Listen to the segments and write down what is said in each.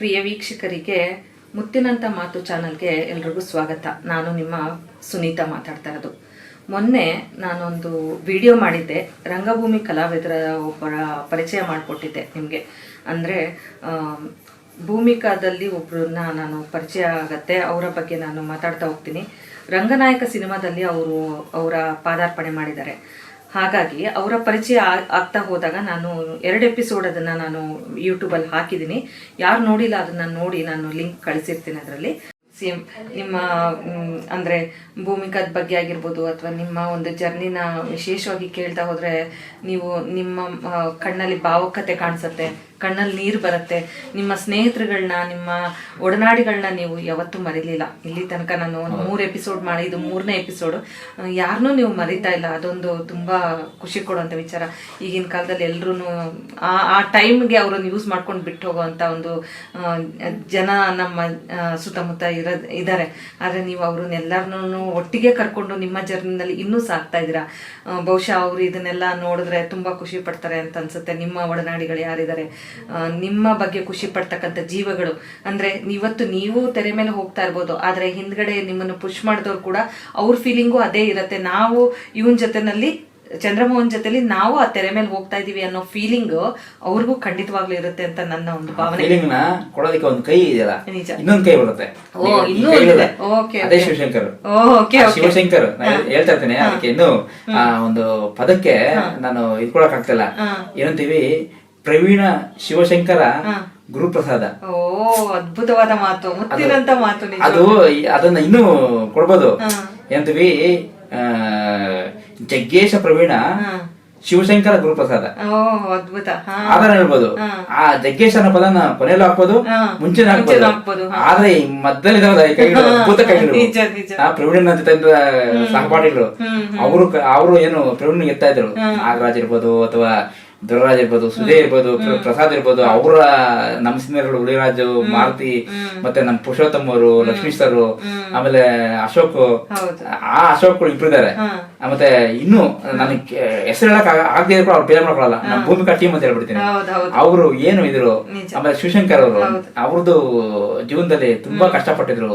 ಪ್ರಿಯ ವೀಕ್ಷಕರಿಗೆ ಮುತ್ತಿನಂತ ಮಾತು ಚಾನಲ್ಗೆ ಎಲ್ರಿಗೂ ಸ್ವಾಗತ. ನಾನು ನಿಮ್ಮ ಸುನೀತಾ ಮಾತಾಡ್ತಾ ಇರೋದು. ಮೊನ್ನೆ ನಾನೊಂದು ವಿಡಿಯೋ ಮಾಡಿದ್ದೆ. ರಂಗಭೂಮಿ ಕಲಾವಿದರ ಒಬ್ಬರ ಪರಿಚಯ ಮಾಡಿಕೊಟ್ಟಿದ್ದೆ ನಿಮಗೆ. ಅಂದರೆ ಭೂಮಿಕಾದಲ್ಲಿ ಒಬ್ಬರನ್ನ ನಾನು ಪರಿಚಯ ಆಗತ್ತೆ, ಅವರ ಬಗ್ಗೆ ನಾನು ಮಾತಾಡ್ತಾ ಹೋಗ್ತೀನಿ. ರಂಗನಾಯಕ ಸಿನಿಮಾದಲ್ಲಿ ಅವರು ಅವರ ಪಾದಾರ್ಪಣೆ ಮಾಡಿದ್ದಾರೆ. ಹಾಗಾಗಿ ಅವರ ಪರಿಚಯ ಆಗ್ತಾ ಹೋದಾಗ ನಾನು ಎರಡು ಎಪಿಸೋಡ್ ಅದನ್ನ ನಾನು ಯೂಟ್ಯೂಬಲ್ಲಿ ಹಾಕಿದ್ದೀನಿ ಯಾರು ನೋಡಿಲ್ಲ ಅದನ್ನ ನೋಡಿ ನಾನು ಲಿಂಕ್ ಕಳಿಸಿರ್ತೀನಿ ಅದರಲ್ಲಿ. ಸೇಮ್ ನಿಮ್ಮ ಅಂದ್ರೆ ಭೂಮಿಕಾದ ಬಗ್ಗೆ ಆಗಿರ್ಬೋದು ಅಥವಾ ನಿಮ್ಮ ಒಂದು ಜರ್ನಿನ ವಿಶೇಷವಾಗಿ ಕೇಳ್ತಾ ಹೋದ್ರೆ ನೀವು ನಿಮ್ಮ ಕಣ್ಣಲ್ಲಿ ಭಾವುಕತೆ ಕಾಣಿಸುತ್ತೆ. ಕಣ್ಣಲ್ಲಿ ನೀರು ಬರುತ್ತೆ. ನಿಮ್ಮ ಸ್ನೇಹಿತರುಗಳನ್ನ ನಿಮ್ಮ ಒಡನಾಡಿಗಳನ್ನ ನೀವು ಯಾವತ್ತೂ ಮರಿಲಿಲ್ಲ. ಇಲ್ಲಿ ತನಕ ನಾನು ಒಂದು ಮೂರು ಎಪಿಸೋಡ್ ಮಾಡಿ, ಇದು ಮೂರನೇ ಎಪಿಸೋಡ್. ಯಾರನ್ನೂ ನೀವು ಮರಿತಾ ಇಲ್ಲ. ಅದೊಂದು ತುಂಬಾ ಖುಷಿ ಕೊಡುವಂತ ವಿಚಾರ. ಈಗಿನ ಕಾಲದಲ್ಲಿ ಎಲ್ಲರೂ ಆ ಆ ಟೈಮ್ಗೆ ಅವರನ್ನು ಯೂಸ್ ಮಾಡ್ಕೊಂಡು ಬಿಟ್ಟು ಹೋಗುವಂಥ ಒಂದು ಜನ ನಮ್ಮ ಸುತ್ತಮುತ್ತ ಇರೋ ಇದ್ದಾರೆ ಆದರೆ ನೀವು ಅವ್ರನ್ನೆಲ್ಲರನ್ನೂ ಒಟ್ಟಿಗೆ ಕರ್ಕೊಂಡು ನಿಮ್ಮ ಜರ್ನಿನಲ್ಲಿ ಇನ್ನೂ ಸಾಕ್ತಾ ಇದ್ದೀರಾ? ಬಹುಶಃ ಅವರು ಇದನ್ನೆಲ್ಲ ನೋಡಿದ್ರೆ ತುಂಬಾ ಖುಷಿ ಪಡ್ತಾರೆ ಅಂತ ಅನ್ಸುತ್ತೆ. ನಿಮ್ಮ ಒಡನಾಡಿಗಳು ಯಾರಿದ್ದಾರೆ? ನಿಮ್ಮ ಬಗ್ಗೆ ಖುಷಿ ಪಡ್ತಕ್ಕಂಥ ಜೀವಗಳು. ಅಂದ್ರೆ ಇವತ್ತು ನೀವು ತೆರೆ ಮೇಲೆ ಹೋಗ್ತಾ ಇರ್ಬೋದು ಆದ್ರೆ ಹಿಂದ್ಗಡೆ ನಿಮ್ಮನ್ನು ಪುಷ್ ಮಾಡಿದವ್ರು ಕೂಡ ಅವ್ರ ಫೀಲಿಂಗು ಅದೇ ಇರತ್ತೆ. ನಾವು ಇವನ್ ಜೊತೆನಲ್ಲಿ ಚಂದ್ರಮೋಹನ್ ಜೊತೆಲಿ ನಾವು ಆ ತೆರೆ ಮೇಲೆ ಹೋಗ್ತಾ ಇದೀವಿ ಅನ್ನೋ ಫೀಲಿಂಗ್ ಅವ್ರಿಗೂ ಖಂಡಿತವಾಗ್ಲೂ ಇರುತ್ತೆ ಅಂತ ನನ್ನ ಒಂದು ಭಾವನೆ. ಕೊಡೋದಕ್ಕೆ ಒಂದು ಕೈ ಇದೆಯಲ್ಲ. ಇನ್ನೊಂದು ಕೈ ಬರುತ್ತೆ. ಓ, ಈ- ಈ ಇನ್ನೂ ಇದೆ. ಓಕೆ, ಅದೇ. ಶಿವಶಂಕರ್. ಓಕೆ. ಶಿವಶಂಕರ್. ಹೇಳ್ತಾ ಇರ್ತೇನೆ ಅದಕ್ಕೆ ಇನ್ನು ಒಂದು ಪದಕ್ಕೆ ನಾನು ಇದ್ಕೊಳಕ್ ಆಗ್ತಿಲ್ಲ ಏನಂತೀವಿ? ಪ್ರವೀಣ ಶಿವಶಂಕರ ಗುರುಪ್ರಸಾದ. ಓ ಅದ್ಭುತವಾದ ಮಾತು ಮುತ್ತಿನಂತ ಮಾತು ಅದು ಅದನ್ನ ಇನ್ನೂ ಕೊಡ್ಬೋದು. ಎಂತವಿ ಜಗ್ಗೇಶ ಪ್ರವೀಣ ಶಿವಶಂಕರ ಗುರುಪ್ರಸಾದ. ಓ ಅದ್ಭುತ. ಅದನ್ನ ಹೇಳ್ಬೋದು. ಆ ಜಗ್ಗೇಶ್ ಅನ್ನೋ ಪದನ ಕೊನೆಯಲ್ಲೂ ಹಾಕ್ಬೋದು ಮುಂಚೆ ಹಾಕ್ಬೋದು. ಆದ್ರೆ ಈ ಮದ್ದಲ್ಲಿ ಅದ್ಭುತ ಕೈಗಳು. ಆ ಪ್ರವೀಣ್ ಅಂತ ತಂದ ಸಹಪಾಠಿಗಳು. ಅವರು ಅವರು ಏನು ಪ್ರವೀಣ್ ಎತ್ತಾ ಇದ್ರು ನಾಗರಾಜ್ ಇರ್ಬೋದು ಅಥವಾ ಧ್ರುವರಾಜ್ ಇರ್ಬೋದು ಸುಜಯ್ ಇರ್ಬೋದು ಪ್ರ- ಪ್ರಸಾದ್ ಇರ್ಬೋದು ಅವರ ನಮ್ಮ ಸಿನಿಮಾಗಳು ಉಳಿರಾಜು ಮಾರುತಿ ಮತ್ತೆ ನಮ್ಮ ಪುರುಷೋತ್ತಮ್ ಅವರು ಲಕ್ಷ್ಮೀ ಸರ್ ಆಮೇಲೆ ಅಶೋಕ್. ಆ ಅಶೋಕ್ ಇಬ್ಬರಿದ್ದಾರೆ ಮತ್ತೆ ಇನ್ನು ನನಗೆ ಹೆಸರು ಹೇಳಕ್ ಆಗ- ಆಗದೆ ಇದ್ರು ಅವ್ರು ಬೇರೆ ಮಾಡ್ಕೊಳಲ್ಲ. ನಮ್ಮ ಭೂಮಿಕಾ ಟೀಮ್ ಅಂತ ಹೇಳ್ಬಿಡ್ತೀನಿ. ಅವರು ಏನು ಇದ್ರು. ಆಮೇಲೆ ಶಿವಶಂಕರ್ ಅವರು ಅವ್ರದ್ದು ಜೀವನದಲ್ಲಿ ತುಂಬಾ ಕಷ್ಟಪಟ್ಟಿದ್ರು.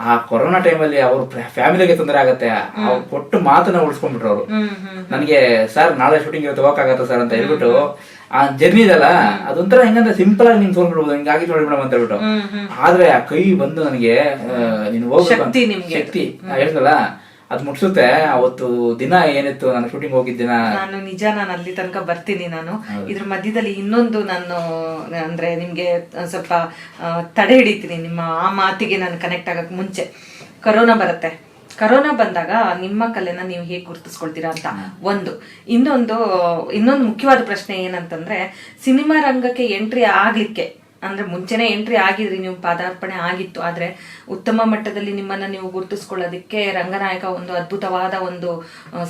ಆ ಕೊರೋನಾ ಟೈಮಲ್ಲಿ ಅವ್ರ ಫ್ಯಾಮಿಲಿಗೆ ತೊಂದರೆ ಆಗತ್ತೆ. ಅವ್ರು ಕೊಟ್ಟು ಮಾತನ್ನ ಉಳಿಸ್ಕೊಂಡ್ಬಿಟ್ರು ಅವರು. ನನಗೆ ಸರ್ ನಾಳೆ ಶೂಟಿಂಗ್ ಇರುತ್ತೆ ಹೋಗಕ್ಕಾಗತ್ತ ಸರ್? ಅಂತ ಹೇಳ್ಬಿಟ್ಟು ಆ ಜರ್ನಿ ಇದಲ್ಲ ಅದೊಂಥರ ಹೆಂಗಂದ್ರೆ ಸಿಂಪಲ್ ಆಗಿ ನೀನ್ ತೋರ್ಬಿಡ್ಬೋದು ಹಿಂಗಾಗಿ ಬಿಡ ಅಂತ ಹೇಳ್ಬಿಟ್ಟು. ಆದ್ರೆ ಆ ಕೈ ಬಂದು ನನಗೆ ನೀನು ಹೋಗ್ಬೇಕು ಶಕ್ತಿ ಹೇಳ್ದಲ್ಲ ಅದ್ ಮುಟ್ಸುತ್ತೆ. ಅವತ್ತು ದಿನ ಏನಿತ್ತು ನಾನು ಶೂಟಿಂಗ್ ಹೋಗಿದ್ದ ದಿನ ನಾನು ನಿಜ ನಾನು ಅಲ್ಲಿ ತನಕ ಬರ್ತೀನಿ ನಾನು. ಇದ್ರ ಮಧ್ಯದಲ್ಲಿ ಇನ್ನೊಂದು ನಾನು ಅಂದ್ರೆ ನಿಮ್ಗೆ ಸ್ವಲ್ಪ ತಡೆ ಹಿಡಿತೀನಿ ನಿಮ್ಮ ಆ ಮಾತಿಗೆ ನಾನು ಕನೆಕ್ಟ್ ಆಗಕ್ ಮುಂಚೆ. ಕರೋನಾ ಬರುತ್ತೆ. ಕರೋನಾ ಬಂದಾಗ ನಿಮ್ಮ ಕಲೆನ ನೀವು ಹೇಗೆ ಗುರುತಿಸ್ಕೊಳ್ತೀರಾ ಅಂತ ಒಂದು. ಇನ್ನೊಂದು ಇನ್ನೊಂದು ಮುಖ್ಯವಾದ ಪ್ರಶ್ನೆ ಏನಂತಂದ್ರೆ, ಸಿನಿಮಾ ರಂಗಕ್ಕೆ ಎಂಟ್ರಿ ಆಗ್ಲಿಕ್ಕೆ, ಅಂದ್ರೆ ಮುಂಚೆನೆ ಎಂಟ್ರಿ ಆಗಿದ್ರಿ, ನೀವು ಪಾದಾರ್ಪಣೆ ಆಗಿತ್ತು, ಆದ್ರೆ ಉತ್ತಮ ಮಟ್ಟದಲ್ಲಿ ನಿಮ್ಮನ್ನ ನೀವು ಗುರುತಿಸ್ಕೊಳ್ಳೋದಕ್ಕೆ ರಂಗನಾಯಕ ಒಂದು ಅದ್ಭುತವಾದ ಒಂದು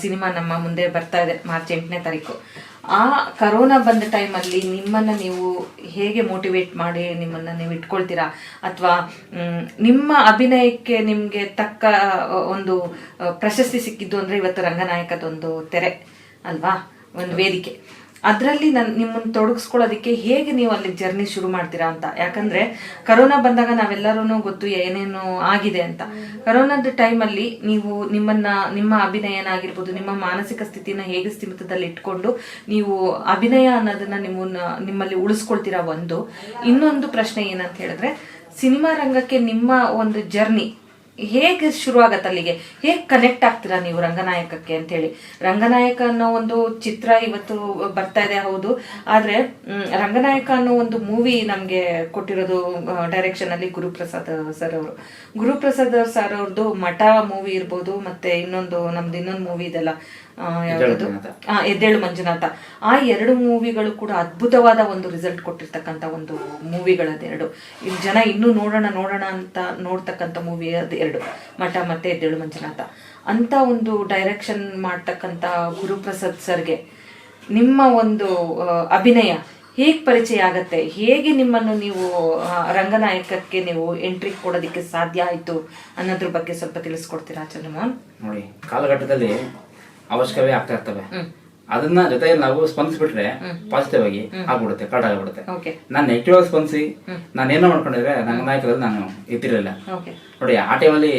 ಸಿನಿಮಾ ನಮ್ಮ ಮುಂದೆ ಬರ್ತಾ ಇದೆ ಮಾರ್ಚ್ ಎಂಟನೇ ತಾರೀಕು. ಆ ಕರೋನಾ ಬಂದ ಟೈಮಲ್ಲಿ ನಿಮ್ಮನ್ನ ನೀವು ಹೇಗೆ ಮೋಟಿವೇಟ್ ಮಾಡಿ ನಿಮ್ಮನ್ನ ನೀವು ಇಟ್ಕೊಳ್ತೀರಾ? ಅಥವಾ ನಿಮ್ಮ ಅಭಿನಯಕ್ಕೆ ನಿಮಗೆ ತಕ್ಕ ಒಂದು ಪ್ರಶಸ್ತಿ ಸಿಕ್ಕಿದ್ದು ಅಂದ್ರೆ ಇವತ್ತು ರಂಗನಾಯಕದೊಂದು ತೆರೆ ಅಲ್ವಾ? ಒಂದು ವೇದಿಕೆ. ಅದರಲ್ಲಿ ನನ್ ನಿಮ್ಮನ್ನು ತೊಡಗಿಸ್ಕೊಳ್ಳೋದಕ್ಕೆ ಹೇಗೆ ನೀವು ಅಲ್ಲಿ ಜರ್ನಿ ಶುರು ಮಾಡ್ತೀರಾ ಅಂತ. ಯಾಕಂದ್ರೆ ಕರೋನಾ ಬಂದಾಗ ನಾವೆಲ್ಲರೂ ಗೊತ್ತು ಏನೇನು ಆಗಿದೆ ಅಂತ. ಕರೋನಾದ ಟೈಮಲ್ಲಿ ನೀವು ನಿಮ್ಮನ್ನ, ನಿಮ್ಮ ಅಭಿನಯನ ಆಗಿರ್ಬೋದು ನಿಮ್ಮ ಮಾನಸಿಕ ಸ್ಥಿತಿನ ಹೇಗೆ ಸ್ಥಿಮಿತದಲ್ಲಿ ಇಟ್ಕೊಂಡು ನೀವು ಅಭಿನಯ ಅನ್ನೋದನ್ನ ನಿಮ್ಮನ್ನ, ನಿಮ್ಮಲ್ಲಿ ಉಳಿಸ್ಕೊಳ್ತೀರಾ ಒಂದು. ಇನ್ನೊಂದು ಪ್ರಶ್ನೆ ಏನಂತ ಹೇಳಿದ್ರೆ, ಸಿನಿಮಾ ರಂಗಕ್ಕೆ ನಿಮ್ಮ ಒಂದು ಜರ್ನಿ ಹೇಗೆ ಶುರುವಾಗತ್ತೆ ಅಲ್ಲಿಗೆ? ಹೇಗೆ ಕನೆಕ್ಟ್ ಆಗ್ತೀರಾ ನೀವು ರಂಗನಾಯಕಕ್ಕೆ ಅಂತ ಹೇಳಿ ರಂಗನಾಯಕ ಅನ್ನೋ ಒಂದು ಚಿತ್ರ ಇವತ್ತು ಬರ್ತಾ ಇದೆ, ಹೌದು. ಆದ್ರೆ ರಂಗನಾಯಕ ಅನ್ನೋ ಒಂದು ಮೂವಿ ನಮ್ಗೆ ಕೊಟ್ಟಿರೋದು ಡೈರೆಕ್ಷನ್ ಅಲ್ಲಿ ಗುರುಪ್ರಸಾದ್ ಸರ್ ಅವರು. ಗುರುಪ್ರಸಾದ್ ಸರ್ ಅವ್ರದ್ದು ಮಠ ಮೂವಿ ಇರ್ಬೋದು, ಮತ್ತೆ ಇನ್ನೊಂದು, ನಮ್ದು ಇನ್ನೊಂದು ಮೂವಿ ಇದೆಲ್ಲ. ಎದ್ದೇಳು ಮಂಜುನಾಥ. ಆ ಎರಡು ಮೂವಿಗಳು ಕೂಡ ಅದ್ಭುತವಾದ ಒಂದು ರಿಸಲ್ಟ್ ಕೊಟ್ಟಿರ್ತಕ್ಕಂಥ ಒಂದು ಮೂವಿಗಳದೆರಡು. ಇಲ್ಲಿ ಜನ ಇನ್ನೂ ನೋಡೋಣ ನೋಡೋಣ ಅಂತ ನೋಡ್ತಕ್ಕಂಥ ಮೂವಿ ಅದು ಎರಡು ಮಠ ಮತ್ತೆ ಎದ್ದೇಳು ಮಂಜುನಾಥ. ಅಂತ ಒಂದು ಡೈರೆಕ್ಷನ್ ಮಾಡ್ತಕ್ಕಂಥ ಗುರುಪ್ರಸಾದ್ ಸರ್ಗೆ ನಿಮ್ಮ ಒಂದು ಅಭಿನಯ ಹೇಗೆ ಪರಿಚಯ ಆಗತ್ತೆ? ಹೇಗೆ ನಿಮ್ಮನ್ನು ನೀವು ರಂಗನಾಯಕಕ್ಕೆ ನೀವು ಎಂಟ್ರಿ ಕೊಡೋದಕ್ಕೆ ಸಾಧ್ಯ ಆಯ್ತು ಅನ್ನೋದ್ರ ಬಗ್ಗೆ ಸ್ವಲ್ಪ ತಿಳಿಸ್ಕೊಡ್ತೀರಾ ಚಂದ್ರಮೋಹನ್? ನೋಡಿ ಕಾಲಘಟ್ಟದಲ್ಲಿ ಅವಶ್ಯಕವೇ ಆಗ್ತಾ ಇರ್ತವೆ. ಅದನ್ನ ಜೊತೆ ನಾವು ಸ್ಪಂದಿಸ್ಬಿಟ್ರೆ ಪಾಸಿಟಿವ್ ಆಗಿ ಆಗ್ಬಿಡುತ್ತೆ ಕಾರ್ಡ್ ಆಗ್ಬಿಡುತ್ತೆ. ನಾನು ನೆಗೆಟಿವ್ ಆಗಿ ಸ್ಪಂದಿಸಿ ನಾನು ಏನೋ ಮಾಡ್ಕೊಂಡಿದ್ರೆ ನನ್ನ ನಾಯಕರಲ್ಲಿ ನಾನು ಇದ್ದಿರಲಿಲ್ಲ ನೋಡಿ ಆ ಟೈಮಲ್ಲಿ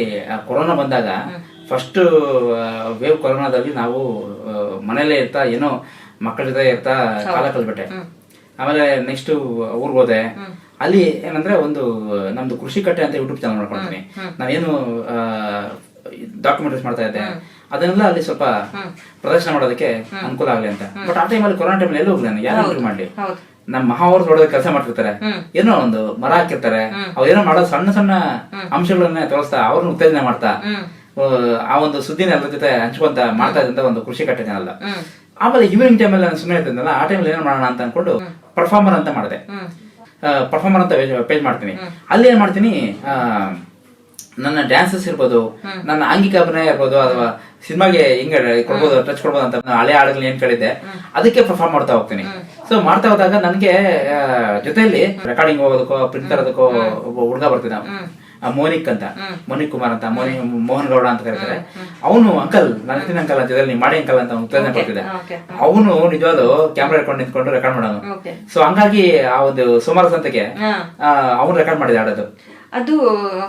ಕೊರೋನಾ ಬಂದಾಗ ಫಸ್ಟ್ ವೇವ್ ಕೊರೋನಾದಲ್ಲಿ ನಾವು ಮನೆಯಲ್ಲೇ ಮನೇಲೇ ಇರ್ತಾ ಏನೋ ಮಕ್ಕಳ ಜೊತೆ ಇರ್ತಾ ಕಾಲ ಕಳ್ಬಿಟ್ಟೆ ಆಮೇಲೆ ನೆಕ್ಸ್ಟ್ ಊರ್ಗ್ ಹೋದೆ. ಅಲ್ಲಿ ಏನಂದ್ರೆ ಒಂದು ನಮ್ದು ಕೃಷಿ ಕಟ್ಟೆ ಅಂತ ಯೂಟ್ಯೂಬ್ ಚಾನಲ್ ಮಾಡ್ಕೊಳ್ತೀನಿ ನಾನೇನು ಡಾಕ್ಯುಮೆಂಟ್ರೀಸ್ ಮಾಡ್ತಾ ಇದ್ದೆ. ಅದನ್ನೆಲ್ಲ ಅಲ್ಲಿ ಸ್ವಲ್ಪ ಪ್ರದರ್ಶನ ಮಾಡೋದಕ್ಕೆ ಅನುಕೂಲ ಆಗಲಿ ಅಂತ. ಬಟ್ ಆ ಟೈಮಲ್ಲಿ ಕೊರೋನಾ ಟೈಮಲ್ಲಿ ಎಲ್ಲೂ ಹೋಗ್ಲಿ ನಾನು ಯಾರು ಇಂಟರ್ವ್ಯೂ ಮಾಡ್ಲಿ ನಮ್ಮ ಮಹಾವರು ದೊಡ್ಡ ಕೆಲಸ ಮಾಡ್ತಿರ್ತಾರೆ. ಏನೋ ಒಂದು ಮರ ಹಾಕಿರ್ತಾರೆ. ಅವ್ರು ಏನೋ ಮಾಡೋ ಸಣ್ಣ ಸಣ್ಣ ಅಂಶಗಳನ್ನ ತೋರಿಸ್ತಾ ಅವ್ರನ್ನ ಉತ್ತೇಜನ ಮಾಡ್ತಾ ಆ, ಒಂದು ಸುದ್ದಿನ ಎಲ್ಲ ಜೊತೆ ಹಂಚ್ಕೊಂತ ಮಾಡ್ತಾ ಇದ್ದಂತ ಒಂದು ಕೃಷಿ ಕಟ್ಟೆ ಅಲ್ಲ. ಆಮೇಲೆ ಈವ್ನಿಂಗ್ ಟೈಮ್ ನಾನು ಸುಮ್ಮನೆ ಇರ್ತಿದ್ನಲ್ಲ ಆ ಟೈಮಲ್ಲಿ ಏನು ಮಾಡೋಣ ಅಂತ ಅನ್ಕೊಂಡು ಪರ್ಫಾರ್ಮರ್ ಅಂತ ಮಾಡಿದೆ. ಪರ್ಫಾರ್ಮರ್ ಅಂತ ಪೇಜ್ ಮಾಡ್ತೀನಿ. ಅಲ್ಲಿ ಏನ್ ಮಾಡ್ತೀನಿ ಆ, ನನ್ನ ಡ್ಯಾನ್ಸಸ್ ಇರ್ಬೋದು ನನ್ನ ಆಂಗಿಕ ಅಭಿನಯ ಇರ್ಬೋದು ಅಥವಾ ಸಿನಿಮಾಗೆ ಹಿಂಗೆ ಕೊಡ್ಬೋದು ಟಚ್ ಕೊಡ್ಬೋದು ಅಂತ ನಾನು ಹಳೆ ಹಾಡುಗಳನ್ನ ಏನ್ ಕೇಳಿದ್ದೆ ಅದಕ್ಕೆ ಪರ್ಫಾರ್ಮ್ ಮಾಡ್ತಾ ಹೋಗ್ತೀನಿ. ಸೊ ಮಾಡ್ತಾ ಹೋದಾಗ ನನಗೆ ಜೊತೆಯಲ್ಲಿ ರೆಕಾರ್ಡಿಂಗ್ ಹೋಗೋದಕ್ಕೋ ಪ್ರಿಂಟ್ ತರೋದಕ್ಕೋ ಒಬ್ಬ ಹುಡುಗ ಬರ್ತಿದ್ದ ಆ ಮೋನಿಕ್ ಅಂತ. ಮೋನಿಕ್ ಕುಮಾರ್ ಅಂತ ಮೋನಿ ಮೋಹನ್ ಗೌಡ ಅಂತ ಕರೀತಾರೆ. ಅವನು ಅಂಕಲ್ ನನ್ನ ಅಂಕಲ್ ಅಂತ ಜೊತೆಲಿ ಮಾಡಿ ಅಂಕಲ್ ಅಂತ ಉತ್ತೇಜನ ಕೊಡ್ತಿದ್ದೆ ಅವನು ನಿಜವಾದ ಕ್ಯಾಮ್ರಾ ಇಟ್ಕೊಂಡು ನಿಂತ್ಕೊಂಡು ರೆಕಾರ್ಡ್ ಮಾಡೋನು. ಸೊ ಹಂಗಾಗಿ ಆ ಒಂದು ಸೋಮವಾರ ಸಂತೆಗೆ ಅವನು ರೆಕಾರ್ಡ್ ಮಾಡಿದ ಹಾಡೋದು. ಅದು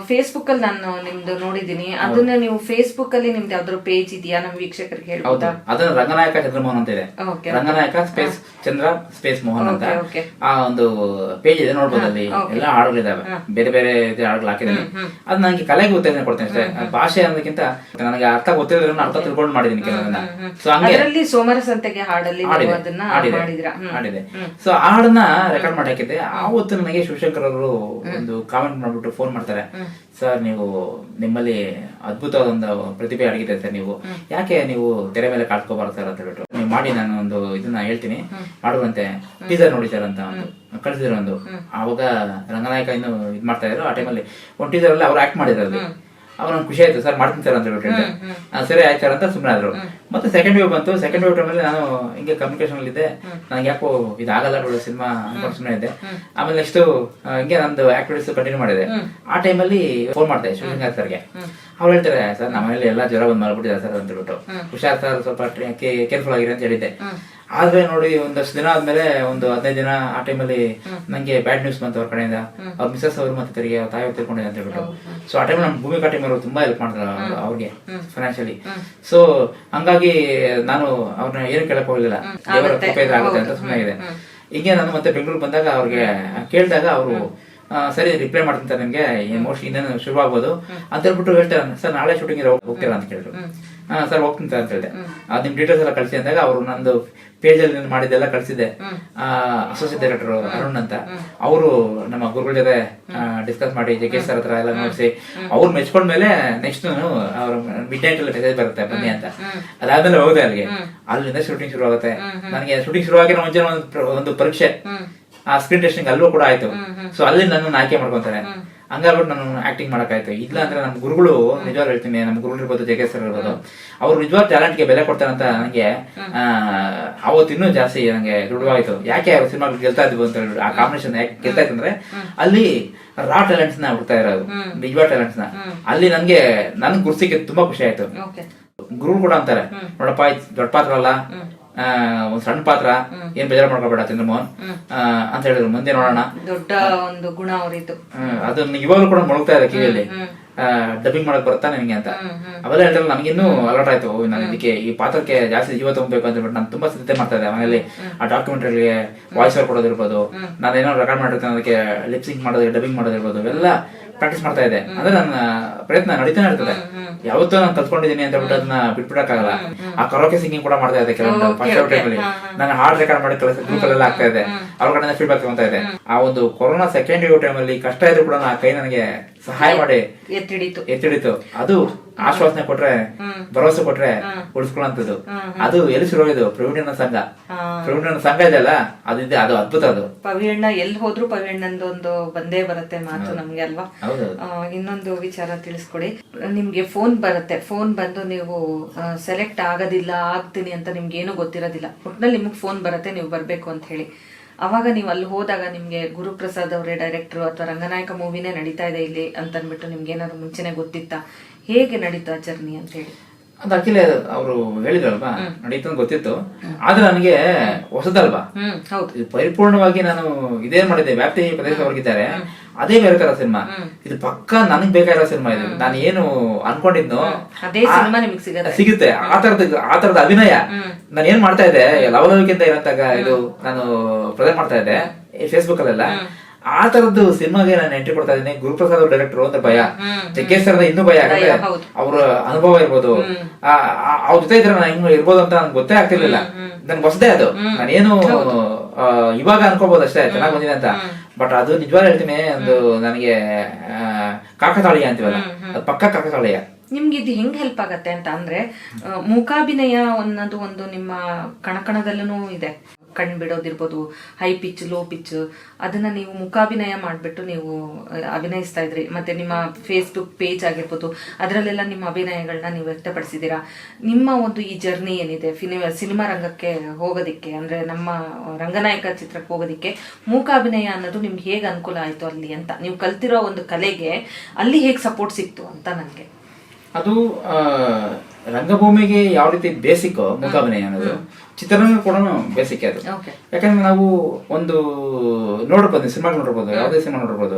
ಫೇಸ್ಬುಕ್ ಅಲ್ಲಿ ನಾನು ನಿಮ್ದು ನೋಡಿದೀನಿ ಅದನ್ನ ನೀವು ಫೇಸ್ಬುಕ್ ಅಲ್ಲಿ ನಿಮ್ದು ಯಾವ್ದಾದ್ರು ಪೇಜ್ ಇದೆಯಾ? ನಮ್ ವೀಕ್ಷಕರಿಗೆ ಹೌದು. ಹೇಳ್ಬೋದಾ ಅದನ್ನ ರಂಗನಾಯಕ ಚಂದ್ರಮೋಹನ್ ಅಂತ ಇದೆ. ರಂಗನಾಯಕ ಸ್ಪೇಸ್ ಚಂದ್ರ ಸ್ಪೇಸ್ ಮೋಹನ್ ಅಂತ. ಆ ಒಂದು ಪೇಜ್ ಇದೆ ನೋಡ್ಬೋದು ಅಲ್ಲಿ. ಎಲ್ಲ ಹಾಡುಗಳಿದಾವೆ. ಬೇರೆ ಬೇರೆ ರೀತಿಯ ಹಾಡುಗಳು ಹಾಕಿದ್ದೀನಿ. ಅದು ನನಗೆ ಕಲೆಗೆ ಉತ್ತೇಜನ ಕೊಡ್ತೇನೆ ಅಷ್ಟೇ. ಆ ಭಾಷೆ ಅನ್ನೋದಕ್ಕಿಂತ ನನಗೆ ಅರ್ಥ ಗೊತ್ತಿರೋದ್ರ ಅರ್ಥ ತಿಳ್ಕೊಂಡು ಮಾಡಿದೀನಿ ಕೆಲವನ್ನ ಸೊ ಹಂಗೆ ಅದರಲ್ಲಿ ಸೋಮವಾರ ಸಂತೆಗೆ ಹಾಡಲ್ಲಿ ಹಾಡಿದೆ. ಸೊ ಆ ಹಾಡನ್ನ ರೆಕಾರ್ಡ್ ಮಾಡಿ ಹಾಕಿದ್ದೆ. ಆವತ್ತು ನನಗೆ ಶಿವಶಂಕರ್ ಅವರು ಒಂದು ಕಾಮೆಂಟ್ ಮಾಡ್ಬಿಟ್ಟು ಫೋನ್ ಮಾಡ್ತಾರೆ. ಸರ್ ನೀವು ನಿಮ್ಮಲ್ಲಿ ಅದ್ಭುತವಾದ ಒಂದು ಪ್ರತಿಭೆ ಅಡಗಿದೆ ಸರ್ ನೀವು ಯಾಕೆ ನೀವು ತೆರೆ ಮೇಲೆ ಕಾಡ್ಕೋಬಾರ್ದು ಸರ್? ಅಂತ ಹೇಳ್ಬಿಟ್ಟು. ನೀವು ಮಾಡಿ ನಾನು ಒಂದು ಇದನ್ನ ಹೇಳ್ತೀನಿ. ಮಾಡುವಂತೆ. ಟೀಸರ್ ನೋಡಿ ಸರ್ ಅಂತ ಒಂದು ಕಳಿಸಿದ್ರು ಒಂದು. ಆವಾಗ ರಂಗನಾಯಕ ಇನ್ನು ಇದ್ ಮಾಡ್ತಾ ಇದ್ರು. ಆ ಟೈಮಲ್ಲಿ ಒಂದು ಟೀಸರ್ ಅಲ್ಲಿ ಅವ್ರು ಆಕ್ಟ್ ಮಾಡಿದ್ರು ಅವ್ರು ನಂಗೆ ಖುಷಿ ಆಯ್ತು ಸರ್ ಮಾಡ್ತೀನಿ ಸರ್ ಅಂತ. ಹೇಳ್ಬಿಟ್ಟು ಸರಿ ಆಯ್ತು ಸರ್ ಅಂತ ಸುಮ್ಮನೆ ಆದ್ರು. ಮತ್ತೆ ಸೆಕೆಂಡ್ ವೇವ್ ಬಂತು ಸೆಕೆಂಡ್ ವೇವ್ ಟೈಮಲ್ಲಿ ನಾನು ಹಿಂಗೆ ಕಮ್ಯುನಿಕೇಶನ್ ಅಲ್ಲಿ ಇದೆ ನನಗೆ ಯಾಕೋ ಇದಾಗಲ್ಲ ಬಿಡು ಸಿನಿಮಾ ಅನ್ಕೊಂಡು ಸುಮ್ಮನೆ ಇದೆ ಆಮೇಲೆ ನೆಕ್ಸ್ಟ್ ಹಿಂಗೆ ನಂದು ಆಕ್ಟಿವಿಟೀಸ್ ಕಂಟಿನ್ಯೂ ಮಾಡಿದೆ. ಆ ಟೈಮಲ್ಲಿ ಫೋನ್ ಮಾಡಿದೆ ಶೂಟಿಂಗ್ ಸರ್ಗೆ. ಅವ್ರು ಹೇಳ್ತಾರೆ ಸರ್ ನಮ್ಮ ಮನೇಲಿ ಎಲ್ಲ ಜ್ವರ ಬಂದ್ ಮಾಡ್ಬಿಟ್ಟಿದ್ದಾರೆ ಸರ್ ಅಂತ ಹೇಳ್ಬಿಟ್ಟು. ಹುಷಾರ್ ಸರ್ ಸ್ವಲ್ಪ ಕೇರ್ಫುಲ್ ಆಗಿರಿ ಅಂತ ಹೇಳಿದ್ದೆ. ಆದ್ರೆ ನೋಡಿ ಒಂದಷ್ಟು ದಿನ ಆದ್ಮೇಲೆ ಒಂದು ಹದಿನೈದು ದಿನ ಆ ಟೈಮಲ್ಲಿ ನಂಗೆ ಬ್ಯಾಡ್ ನ್ಯೂಸ್ ಬಂತು ಅವ್ರ ಕಡೆಯಿಂದ. ಅವ್ರ ಮಿಸಸ್ ಅವರು ಮತ್ತೆ ತೆರಿಗೆ ಅವ್ರ ತಾಯಿ ತಿಳ್ಕೊಂಡಿದೆ ಅಂತ ಹೇಳ್ಬಿಟ್ಟು. ಸೊ ಆ ಟೈಮ್ ನಮ್ಮ ಭೂಮಿಕಾ ಟೈಮ್ ಅವರು ತುಂಬಾ ಹೆಲ್ಪ್ ಮಾಡಿದ್ರು ಅವ್ರು- ಅವ್ರಿಗೆ ಫೈನಾನ್ಷಿಯಲಿ ಸೊ ಹಂಗಾಗಿ ನಾನು ಅವ್ರನ್ನ ಏನು ಕೇಳಕ್ ಹೋಗಲಿಲ್ಲ. ದೇವರ ಆಗುತ್ತೆ. ಅಂತ ಸುಮ್ಮನೆ ಇದೆ ಹಿಂಗೆ ನಾನು ಮತ್ತೆ ಬೆಂಗಳೂರು ಬಂದಾಗ ಅವ್ರಿಗೆ ಕೇಳಿದಾಗ ಅವರು ಸರಿ ರಿಪ್ಲೈ ಮಾಡ್ತೀನಿ ಸರ್ ನಿಮ್ಗೆ. ಮೋಸ್ಟ್ ಇನ್ನೇನು ಶುರು ಆಗ್ಬೋದು ಅಂತ ಹೇಳ್ಬಿಟ್ಟು ಹೇಳ್ತಾರೆ. ಸರ್ ನಾಳೆ ಶೂಟಿಂಗ್ ಹೋಗ್ತೀರಾ ಅಂತ ಕೇಳಿದ್ರು. ಸರ್ ಹೋಗ್ತೀನಿ ಸರ್ ಅಂತ ಹೇಳಿದೆ. ಅದ್ ನಿಮ್ ಡೀಟೇಲ್ಸ್ ಎಲ್ಲ ಕಳಿಸಿ ಅಂದಾಗ ಅವರು ನಂದು ಪೇಜ್ ಅಲ್ಲಿ ಮಾಡಿದ್ದೆಲ್ಲ ಕಳಿಸಿದ್ದೆ. ಅಸೋಸಿಯೇಟ್ ಡೈರೆಕ್ಟರ್ ಅರುಣ್ ಅಂತ. ಅವರು ನಮ್ಮ ಗುರುಗಳ ಜೊತೆ ಡಿಸ್ಕಸ್ ಮಾಡಿ ಜಗೇಶ್ ಸರ್ ಹತ್ರ ಎಲ್ಲ ನೋಡಿಸಿ. ಅವ್ರು ಮೆಚ್ಕೊಂಡ್ಮೇಲೆ ನೆಕ್ಸ್ಟ್ ನಾನು ಅವ್ರ ಮಿಡ್ ನೈಟ್ ಅಲ್ಲಿ ಮೆಸೇಜ್ ಬರುತ್ತೆ ಬನ್ನಿ ಅಂತ. ಅದಾದ್ಮೇಲೆ ಹೋದೆ ಅಲ್ಲಿಗೆ. ಅಲ್ಲಿಂದ ಶೂಟಿಂಗ್ ಶುರು ಆಗುತ್ತೆ ನನಗೆ ಶೂಟಿಂಗ್ ಶುರು ಆಗಿರೋ ಮುಂಚೆ ಒಂದು ಒಂದು ಪರೀಕ್ಷೆ. ಆ ಸ್ಕ್ರೀನ್ ಟೆಸ್ಟಿಂಗ್ ಅಲ್ಲೂ ಕೂಡ ಆಯ್ತು. ಸೊ ಅಲ್ಲಿ ನನ್ನ ಆಯ್ಕೆ ಮಾಡ್ಕೊಂತಾರೆ. ಹಂಗಾಗ್ಬಿಟ್ಟು ನಾನು ಆಕ್ಟಿಂಗ್ ಮಾಡೋಕ್ಕಾಯ್ತು. ಇಲ್ಲ ಅಂದ್ರೆ ನಮ್ಮ ಗುರುಗಳು ನಿಜವಾಗ್ಲೂ ಹೇಳ್ತೀನಿ ನಮ್ಮ ಗುರುಗಳು ಇರ್ಬೋದು ಜಗೇಶ್ ಸರ್ ಇರ್ಬೋದು ಅವ್ರು ನಿಜವಾದ ಟ್ಯಾಲೆಂಟ್ಗೆ ಬೆಲೆ ಕೊಡ್ತಾರೆ ಅಂತ ನನಗೆ ಆ, ಅವತ್ತು ಇನ್ನೂ ಜಾಸ್ತಿ ನನಗೆ ದೃಢವಾಯ್ತು. ಯಾಕೆ ಅವ್ರ ಸಿನಿಮಾ ಗೆಲ್ತಾ ಇದ್ವು ಅಂತ ಹೇಳಿ ಆ ಕಾಂಬಿನೇಷನ್ ಯಾಕೆ ಗೆಲ್ತಾ ಇತ್ತು ಅಂದ್ರೆ ಅಲ್ಲಿ ರಾ ಟ್ಯಾಲೆಂಟ್ಸ್ನ ಹುಡ್ತಾ ಇರೋದು ನಿಜವಾದ ಟ್ಯಾಲೆಂಟ್ಸ್ನ. ಅಲ್ಲಿ ನನಗೆ ನನ್ ಗುರ್ಸಿಕ್ಕೆ ತುಂಬಾ ಖುಷಿ ಆಯ್ತು. ಗುರು ಕೂಡ ಅಂತಾರೆ ನೋಡಪ್ಪ ದೊಡ್ಡ ಪಾತ್ರ ಅಲ್ಲ. ಒಂದ್ ಸಣ್ಣ ಪಾತ್ರ. ಏನ್ ಬೇಜಾರು ಮಾಡ್ಕೋಬೇಡ ಚಂದ್ರಮೋಹನ್ ಮೋಹನ್ ಅಂತ ಹೇಳಿದ್ರು. ಮುಂದೆ ನೋಡೋಣ. ದೊಡ್ಡ ಒಂದು ಗುಣ ಅವರಿದ್ದು ಅದನ್ನ ಇವಾಗಲೂ ಕೂಡ ಮೊಳಗ್ತಾ ಇದೆ ಕಿವಿಯಲ್ಲಿ. ಡಬ್ಬಿಂಗ್ ಮಾಡಕ್ ಬರ್ತಾ ನಿನಗೆ ಅಂತ. ಅವೆಲ್ಲ ಹೇಳಿದ್ರೆ ನನಗಿನ್ನೂ ಅಲರ್ಟ್ ಆಯ್ತು. ನಾನು ಇದಕ್ಕೆ ಈ ಪಾತ್ರಕ್ಕೆ ಜಾಸ್ತಿ ಜೀವ ತಗೋಬೇಕು ಅಂತ ನಾನು ತುಂಬಾ ಸಿದ್ಧತೆ ಮಾಡ್ತಾ ಇದ್ದೆ ಮನೆಯಲ್ಲಿ. ಆ ಡಾಕ್ಯುಮೆಂಟ್ರಿಗೆ ವಾಯ್ಸ್ ಓವರ್ ಕೊಡೋದಿರ್ಬೋದು. ನಾನು ಏನೋ ರೆಕಾರ್ಡ್ ಮಾಡಿರ್ತೇನೆ ಅದಕ್ಕೆ ಲಿಪ್ಸಿಂಗ್ ಮಾಡೋದು ಡಬ್ಬಿಂಗ್ ಮಾಡೋದಿರ್ಬೋದು ಇವೆಲ್ಲ ಪ್ರಾಕ್ಟೀಸ್ ಮಾಡ್ತಾ ಇದೆ. ಅಂದ್ರೆ ನನ್ನ ಪ್ರಯತ್ನ ನಡೀತಾನೆ ಇರ್ತದೆ. ಯಾವತ್ತೂ ನಾನು ಕಲ್ತ್ಕೊಂಡಿದ್ದೀನಿ ಅಂತ ಹೇಳ್ಬಿಟ್ಟು ಅದನ್ನ ಬಿಟ್ಬಿಡಕ್ಕಾಗಲ್ಲ. ಆ ಕರೋಕೆ ಸಿಂಗಿಂಗ್ ಕೂಡ ಮಾಡ್ತಾ ಇದೆ ಕೆಲವೊಂದು ಫಸ್ಟ್ ಟೈಮಲ್ಲಿ ನಾನು ಹಾಡ್ ರೆಕಾರ್ಡ್ ಮಾಡಿ ಕಳಿಸ್ ಗ್ರೂಪ್ ಅಲ್ಲೆಲ್ಲ ಆಗ್ತಾ ಇದೆ. ಅವ್ರ ಕಡೆಯಿಂದ ಫೀಡ್ಬ್ಯಾಕ್ ತಗೊಂತಾ ಇದೆ. ಆ ಒಂದು ಕೊರೋನಾ ಸೆಕೆಂಡ್ ವೇವ್ ಟೈಮಲ್ಲಿ ಕಷ್ಟ ಇದ್ರು ಕೂಡ ಆ ಕೈ ನನಗೆ ಸಹಾಯ ಮಾಡಿ. ಎತ್ತಿಡಿತು. ಎತ್ತಿಡಿತು. ಅದು ಆಶ್ವಾಸನೆ ಕೊಟ್ರೆ ಭರವಸೆ ಕೊಟ್ರೆ ಉಳಿಸ್ಕೊಳ್ಳಂತದ್ದು ಅದು ಎಲ್ಲಿ ಶುರುವಾಗಿದ್ದು ಪ್ರವೀಣ ಸಂಘ. ಪ್ರವೀಣ ಸಂಘ ಇದೆಯಲ್ಲ ಅದಿದೆ ಅದು ಅದ್ಭುತ ಅದು. ಪವಿಯಣ್ಣ ಎಲ್ಲಿ ಹೋದ್ರು ಒಂದು ಬಂದೇ ಬರುತ್ತೆ ಮಾತು ನಮ್ಗೆ ಅಲ್ವಾ? ಇನ್ನೊಂದು ವಿಚಾರ ತಿಳಿಸ್ಕೊಡಿ. ನಿಮ್ಗೆ ಫೋನ್ ಬರುತ್ತೆ. ಫೋನ್ ಬಂದು ನೀವು ಸೆಲೆಕ್ಟ್ ಆಗೋದಿಲ್ಲ ಆಗ್ತೀನಿ ಅಂತ ನಿಮ್ಗೆ ಏನು ಗೊತ್ತಿರೋದಿಲ್ಲ. ಒಟ್ನಲ್ಲಿ ನಿಮ್ಗೆ ಫೋನ್ ಬರುತ್ತೆ ನೀವು ಬರಬೇಕು ಅಂತ ಹೇಳಿ. ಅವಾಗ ನೀವು ಅಲ್ಲಿ ಹೋದಾಗ ನಿಮ್ಗೆ ಗುರುಪ್ರಸಾದ್ ಅವರೇ ಡೈರೆಕ್ಟ್ರು ಅಥವಾ ರಂಗನಾಯಕ ಮೂವಿನೇ ನಡೀತಾ ಇದೆ ಇಲ್ಲಿ ಅಂತ ಅಂದ್ಬಿಟ್ಟು ನಿಮ್ಗೆ ಏನಾದ್ರು ಮುಂಚೆನೆ ಗೊತ್ತಿತ್ತಾ? ಹೇಗೆ ನಡೀತಾ ಜರ್ನಿ ಅಂತ ಹೇಳಿ. ಅದು ಅಖಿಲ ಅವರು ಹೇಳಿದ್ರಲ್ವಾ? ನಡೀತು ಅಂತ ಗೊತ್ತಿತ್ತು. ಆದ್ರೆ ನನಗೆ ಹೊಸದಲ್ವಾ? ಪರಿಪೂರ್ಣವಾಗಿ ನಾನು ಇದೇ ಮಾಡಿದೆ ವ್ಯಾಪ್ತಿ ಪ್ರದೇಶ ಹೊರಗಿದ್ದಾರೆ ಅದೇ ಬೇರೆ ತರ ಸಿನಿಮಾ. ಇದು ಪಕ್ಕ ನನಗ್ ಬೇಕಾಗಿರೋ ಸಿನಿಮಾ ಇದು. ನಾನು ಏನು ಅನ್ಕೊಂಡಿದ್ನೋ ಅದೇ ಸಿನಿಮಾ ನಿಮಗೆ ಸಿಗತ್ತೆ. ಸಿಗುತ್ತೆ. ಆ ತರದ ಆ ತರದ ಅಭಿನಯ. ನಾನು ಏನ್ ಮಾಡ್ತಾ ಇದ್ದೆ ಲವಲವಿಕೆಂತ ಇರತ್ತಾಗ ಇದು ನಾನು ಪ್ರೆಸೆಂಟ್ ಮಾಡ್ತಾ ಇದ್ದೆ ಫೇಸ್ಬುಕ್ ಅಲ್ಲೆಲ್ಲ. ಆ ತರದ್ದು ಸಿನಿಮಾಗೆ ನಾನು ಎಂಟ್ರಿ ಕೊಡ್ತಾ ಇದ್ದೀನಿ. ಗುರುಪ್ರಸಾದ್ ಡೈರೆಕ್ಟರ್ ಅಂತ ಭಯ. ಜಗ್ಗೇಶ್ ಸರ್ ಇನ್ನೂ ಭಯ ಹೌದು. ಅವ್ರ ಅನುಭವ ಇರ್ಬೋದು. ಅವ್ರ ಜೊತೆ ಇದ್ರೆ ನಾನು ಇನ್ನು ಇರ್ಬೋದು ಅಂತ ನನ್ಗೆ ಗೊತ್ತೇ ಆಗ್ತಿರ್ಲಿಲ್ಲ. ನನ್ಗೆ ಹೊಸದೇ ಅದು. ನಾನೇನು ಇವಾಗ ಅನ್ಕೋಬಹುದು ಅಷ್ಟೇ. ಚೆನ್ನಾಗ್ ಬಂದಿದೆ ಅಂತ. ಬಟ್ ಅದು ನಿಜವಾಗ್ಲೂ ಹೇಳ್ತೀನಿ ಒಂದು ನನಗೆ ಕಾಕತಾಳಿಯ ಅಂತಿವಲ್ಲ. ಅದು ಪಕ್ಕ ಕಾಕತಾಳಿಯ. ನಿಮ್ಗೆ ಇದು ಹೆಂಗ್ ಹೆಲ್ಪ್ ಆಗತ್ತೆ ಅಂತ ಅಂದ್ರೆ ಮೂಕಾಭಿನಯ ಅನ್ನೋದು ಒಂದು ನಿಮ್ಮ ಕಣಕಣದಲ್ಲೂ ಇದೆ. ಕಣ್ ಬಿಡೋದಿರ್ಬೋದು ಹೈ ಪಿಚ್ ಲೋ ಪಿಚ್ ಅದನ್ನ ನೀವು ಮುಖಾಭಿನಯ ಮಾಡ್ಬಿಟ್ಟು ನೀವು ಅಭಿನಯಿಸ್ತಾ ಇದ್ರಿ. ಮತ್ತೆ ನಿಮ್ಮ ಫೇಸ್ಬುಕ್ ಪೇಜ್ ಆಗಿರ್ಬೋದು ಅದರಲ್ಲೆಲ್ಲ ನಿಮ್ಮ ಅಭಿನಯಗಳನ್ನ ನೀವು ವ್ಯಕ್ತಪಡಿಸಿದ್ದೀರಾ? ನಿಮ್ಮ ಒಂದು ಈ ಜರ್ನಿ ಏನಿದೆ ಸಿನಿಮಾ ರಂಗಕ್ಕೆ ಹೋಗೋದಿಕ್ಕೆ ಅಂದ್ರೆ ನಮ್ಮ ರಂಗನಾಯಕ ಚಿತ್ರಕ್ಕೆ ಹೋಗೋದಿಕ್ಕೆ ಮೂಕಾಭಿನಯ ಅನ್ನೋದು ನಿಮ್ಗೆ ಹೇಗೆ ಅನುಕೂಲ ಆಯ್ತು ಅಲ್ಲಿ ಅಂತ? ನೀವು ಕಲ್ತಿರೋ ಒಂದು ಕಲೆಗೆ ಅಲ್ಲಿ ಹೇಗೆ ಸಪೋರ್ಟ್ ಸಿಕ್ತು ಅಂತ ನನಗೆ. ಅದು ರಂಗಭೂಮಿಗೆ ಯಾವ ರೀತಿ ಬೇಸಿಕ್ ಮುಖಾಭಿನಯ ಅನ್ನೋದು. ಚಿತ್ರರಂಗ ಕೂಡ ಬೇಸಿಕ್ ಅದು. ಯಾಕಂದ್ರೆ ನಾವು ಒಂದು ನೋಡಿರ್ಬೋದು ಸಿನಿಮಾ ನೋಡಬಹುದು ಯಾವುದೇ ಸಿನಿಮಾ ನೋಡಬಹುದು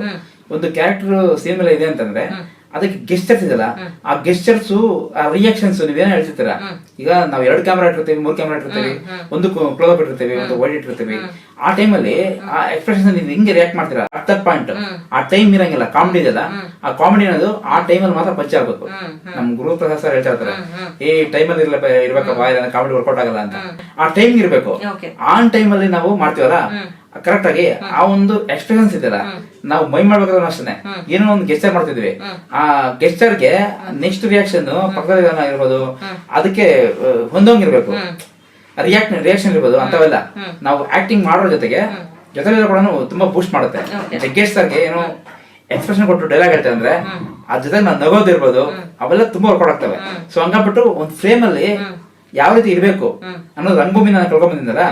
ಒಂದು ಕ್ಯಾರೆಕ್ಟರ್ ಸೇಮ್ ಎಲ್ಲ ಇದೆ ಅಂತಂದ್ರೆ ಅದಕ್ಕೆ ಗೆಸ್ಟರ್ಸ್ ಇದಲ್ಲ ಆ ಗೆಸ್ಟರ್ಸ್ ಆ ರಿಯಾಕ್ಷನ್ಸ್ ನೀವೇನೋ ಹೇಳ್ತಿರ್ತೀರ? ಈಗ ನಾವ್ ಎರಡು ಕ್ಯಾಮ್ರಾ ಇಟ್ಟಿರ್ತೀವಿ ಮೂರ್ ಕ್ಯಾಮ್ರಾ ಇಟ್ಟಿರ್ತೀವಿ ಒಂದು ಕ್ಲೋಸ್ ಅಪ್ ಇಟ್ಟಿರ್ತೀವಿ ಒಂದು ವೈಡ್ ಇಟ್ಟಿರ್ತೀವಿ. ಆ ಟೈಮಲ್ಲಿ ಆ ಎಕ್ಸ್ಪ್ರೆಷನ್ ನೀವು ಹಿಂಗೆ ರಿಯಾಕ್ಟ್ ಮಾಡ್ತೀರಾ? ಅಟ್ ದಟ್ ಪಾಯಿಂಟ್ ಆ ಟೈಮ್ ಇರಂಗಿಲ್ಲ ಕಾಮಿಡಿ ಇದೆಲ್ಲ ಆ ಕಾಮಿಡಿ ಅನ್ನೋದು ಆ ಟೈಮಲ್ಲಿ ಮಾತ್ರ ಪರಿಚಯ ಆಗ್ಬೇಕು. ನಮ್ ಗುರು ಪ್ರಸಾದ್ ಸರ್ ಹೇಳ್ತಾ ಇರ್ತಾರೆ ಈ ಟೈಮಲ್ಲಿ ಇರ್ಲ ಇರ್ಬೇಕಪ್ಪ ಕಾಮಿಡಿ ವರ್ಕೌಟ್ ಆಗಲ್ಲ ಅಂತ. ಆ ಟೈಮ್ ಇರ್ಬೇಕು. ಆನ್ ಟೈಮಲ್ಲಿ ಅಲ್ಲಿ ನಾವು ಮಾಡ್ತೀವಲ್ಲ ಕರೆಕ್ಟ್ ಆಗಿ ಆ ಒಂದು ಎಕ್ಸ್ಪೀರಿಯನ್ಸ್ ಇದೆಯಲ್ಲ ನಾವು ಮೈ ಮಾಡ್ಬೇಕಾದ್ರೂ ಅಷ್ಟೇ ಏನೋ ಒಂದು ಗೆಸ್ಟರ್ ಮಾಡ್ತಿದ್ವಿ. ಆ ಗೆಸ್ಟರ್ಗೆ ನೆಕ್ಸ್ಟ್ ರಿಯಾಕ್ಷನ್ ಪಕ್ಕದ ಇರ್ಬೋದು ಅದಕ್ಕೆ ಹೊಂದೋಂಗಿರ್ಬೇಕು ರಿಯಾಕ್ಟ್ ರಿಯಾಕ್ಷನ್ ಇರ್ಬೋದು ಅಂತವೆಲ್ಲ ನಾವು ಆಕ್ಟಿಂಗ್ ಮಾಡೋ ಜೊತೆಗೆ ಜೊತೆಗೆ ಕೂಡ ತುಂಬಾ ಬೂಸ್ಟ್ ಮಾಡುತ್ತೆ. ಜಗ್ಗೇಶ್ ಸರ್ಗೆ ಏನು ಎಕ್ಸ್ಪ್ರೆಷನ್ ಕೊಟ್ಟು ಡೈಲಾಗ್ ಹೇಳ್ತಾರೆ ಅಂದ್ರೆ ಅದ್ರ ಜೊತೆ ನಾವು ನಗೋದಿರ್ಬೋದು ಅವೆಲ್ಲ ತುಂಬಾ ವರ್ಕ್ ಆಗ್ತವೆ. ಸೊ ಹಂಗಾಗ್ಬಿಟ್ಟು ಒಂದು ಫ್ರೇಮ್ ಅಲ್ಲಿ ಯಾವ ರೀತಿ ಇರ್ಬೇಕು ಅನ್ನೋದು ರಂಗಭೂಮಿ ನಾನು ಕಳ್ಕೊಂಡ್ ಬಂದಿದ್ದಲ್ಲ